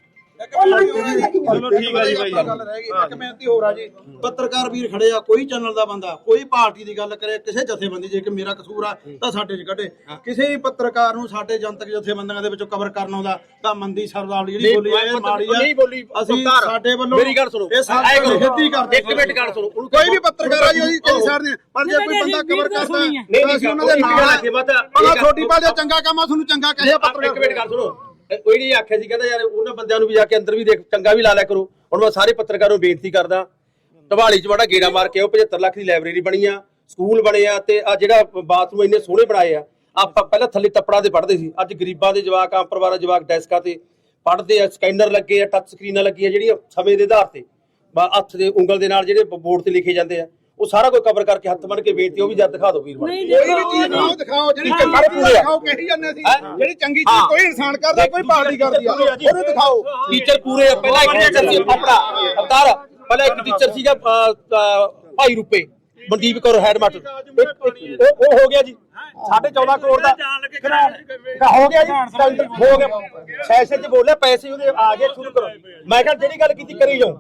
ਚਲੋ ਠੀਕ ਆ ਜੀ ਬਾਈ ਗੱਲ ਰਹਿ ਗਈ। ਇੱਕ ਮਿਹਨਤੀ ਹੋਰ ਆ ਜੀ। ਪੱਤਰਕਾਰ ਵੀਰ ਖੜੇ ਆ ਕੋਈ ਚੈਨਲ ਦਾ ਬੰਦਾ ਕੋਈ ਪਾਰਟੀ ਦੀ ਗੱਲ ਕਰੇ ਕਿਸੇ ਜਥੇਬੰਦੀ ਜੇ ਕਿ ਮੇਰਾ ਕਸੂਰ ਆ ਤਾਂ ਸਾਡੇ 'ਚ ਕੱਢੇ। ਕਿਸੇ ਵੀ ਪੱਤਰਕਾਰ ਨੂੰ ਸਾਡੇ ਜਨਤਕ ਜਥੇਬੰਦੀਆਂ ਦੇ ਵਿੱਚੋਂ ਕਵਰ ਕਰਨ ਆਉਂਦਾ ਤਾਂ ਮੰਦੀ ਸਰਦਾਰ ਜਿਹੜੀ ਬੋਲੀ ਆ ਇਹ ਮਾੜੀ ਆ। ਨਹੀਂ ਬੋਲੀ, ਅਸੀਂ ਸਾਡੇ ਵੱਲੋਂ ਮੇਰੀ ਗੱਲ ਸੁਣੋ। ਇਹ ਸਾਡੇ। ਨਿਖੇਧੀ ਕਰਦੇ ਇੱਕ ਮਿੰਟ ਗੱਲ ਸੁਣੋ। ਕੋਈ ਵੀ ਪੱਤਰਕਾਰ ਆ ਜੀ ਉਹਦੀ ਤੇਰੀ ਸਾਈਡ ਨੇ ਪਰ ਜੇ ਕੋਈ ਬੰਦਾ ਵੀਰ ਕਵਰ ਕਰਦਾ ਤਾਂ ਅਸੀਂ ਉਹਨਾਂ ਦੇ ਨਾਲ ਆਖੇ ਬਾਅਦ ਚ- ਭਲਾ ਛੋਟੀ ਪਾਲ ਦਾ ਚੰਗਾ ਕੰਮ ਆ ਤੁਹਾਨੂੰ ਚੰਗਾ ਕਹੇ ਇੱਕ ਮਿੰਟ ਗੱਲ ਸੁਣੋ। ਇਹ ਆਖਿਆ ਸੀ, ਕਹਿੰਦਾ ਯਾਰ ਉਹਨਾਂ ਬੰਦਿਆਂ ਨੂੰ ਵੀ ਜਾ ਕੇ ਅੰਦਰ ਵੀ ਦੇਖ, ਚੰਗਾ ਵੀ ਲਾ ਲਿਆ ਕਰੋ। ਹੁਣ ਮੈਂ ਸਾਰੇ ਪੱਤਰਕਾਰਾਂ ਨੂੰ ਬੇਨਤੀ ਕਰਦਾ, ਢਵਾਲੀ ਚ ਬੜਾ ਗੇੜਾ ਮਾਰ ਕੇ ਆਓ 75 ਲੱਖ ਦੀ ਲਾਇਬ੍ਰੇਰੀ ਬਣੀ ਆ, ਸਕੂਲ ਬਣੇ ਆ, ਤੇ ਆ ਜਿਹੜਾ ਬਾਥਰੂਮ ਇੰਨੇ ਸੋਹਣੇ ਬਣਾਏ ਆ, ਆਪਾਂ ਪਹਿਲਾਂ ਥੱਲੇ ਤੱਪੜਾਂ ਦੇ ਪੜ੍ਹਦੇ ਸੀ, ਅੱਜ ਗਰੀਬਾਂ ਦੇ ਜਵਾਕ, ਆਮ ਪਰਿਵਾਰਾਂ ਦੇ ਜਵਾਕ ਡੈਸਕਾਂ ਤੇ ਪੜ੍ਹਦੇ ਆ, ਸਕੈਨਰ ਲੱਗੇ ਆ ਟੱਚ ਸਕਰੀਨਾਂ ਲੱਗੀਆਂ ਜਿਹੜੀਆਂ ਸਮੇਂ ਦੇ ਆਧਾਰ ਤੇ ਹੱਥ ਦੇ ਉਂਗਲ ਦੇ ਨਾਲ ਜਿਹੜੇ ਬੋਰਡ ਤੇ ਲਿਖੇ ਜਾਂਦੇ ਆ। ਉਹ ਸਾਰਾ ਕੁਝ ਕਵਰ ਕਰਕੇ ਹੱਥ ਬੰਨ ਕੇ ਬੇਨਤੀ ਉਹ ਵੀ ਜਦ ਦਿਖਾ ਦਿਓ ਵੀਰ ਬਣ ਕੇ। ਕੋਈ ਵੀ ਚੀਜ਼ ਦਿਖਾਓ ਦਿਖਾਓ ਜਿਹੜੀ ਹਾਂ, ਚੰਗੀ ਸਾਰੇ ਚੀਜ਼ ਪੂਰੇ ਆ। ਦਿਖਾਓ ਕਹੀ ਜਾਂਦੇ ਸੀ ਹੈਂ? ਜਿਹੜੀ ਚੰਗੀ ਹਾਂ। ਚੀਜ਼ ਕੋਈ ਇਨਸਾਨ ਕਰਦਾ ਕੋਈ ਪਾਰਟੀ ਕਰਦੀ ਆ ਉਹਨੂੰ ਦਿਖਾਓ। ਟੀਚਰ ਪੂਰੇ ਆ ਪਹਿਲਾਂ ਇੱਕ ਟੀਚਰ ਸੀ ਆਪਣਾ ਅਵਤਾਰ ਪਹਿਲਾਂ ਇੱਕ ਟੀਚਰ ਸੀਗਾ ਭਾਈ ਰੂਪੇ ਮਨਦੀਪ ਕੌਰ ਹੈਡ ਮਾਸਟਰ ਉਹ ਉਹ ਹੋ ਗਿਆ ਜੀ। 14.5 ਕਰੋੜ ਦਾ ਕਾ ਹੋ ਗਿਆ ਜੀ। ਹੋ ਗਿਆ। ਸੈਸ਼ਨ ਚ ਬੋਲਿਆ ਪੈਸੇ ਉਹਦੇ ਆ ਗਏ ਸ਼ੁਰੂ ਕਰੋ। ਮੈਂ ਕਿਹਾ ਜਿਹੜੀ ਗੱਲ ਕੀਤੀ ਕਰੀ ਜਾਓ।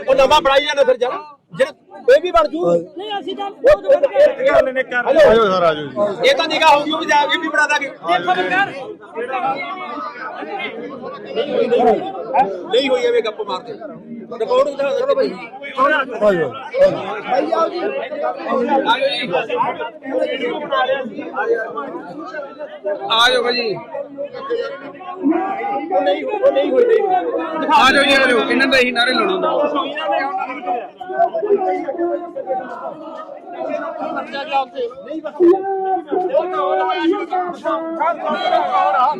ਉਹ ਨਵਾਂ ਬਣਾਈ ਜਾਂਦੇ ਫਿਰ ਜਰਾ ਜਿਹੜਾ ਇਹ ਵੀ ਬਣ ਜੂ। ਨਹੀਂ ਅਸੀਂ ਤਾਂ ਬਹੁਤ ਵਧੀਆ ਨੇ ਕਰ ਹੈਲੋ। ਆਜੋ ਸਰ ਆਜੋ ਜੀ। ਇਹ ਤਾਂ ਨਿਗਾਹ ਹੋਊਗੀ ਉਹ ਵੀ ਜਾ ਇਹ ਵੀ ਬਣਾ ਦਾਂਗੇ। ਦੇਖੋ ਬਕਾਰ ਨਹੀਂ ਹੋਈ ਐਵੇਂ ਗੱਪ ਮਾਰਦੇ। ਰਿਪੋਰਟ ਦਿਖਾ ਦਿਓ ਭਾਈ। ਆਜੋ। ਭਾਜੀ ਆਜੋ ਜੀ ਆਜੋ। ਇਹਨਾਂ ਦਾ ਹੀ ਨਾਰੇ ਲਾਉਣਾ ਨਹੀਂ ਬਸ। ਉਹ ਤਾਂ ਹੋਰ ਆਇਆ ਜੀ ਕੰਮ ਕੰਮ ਕਰ ਰਹਾ ਹਾਂ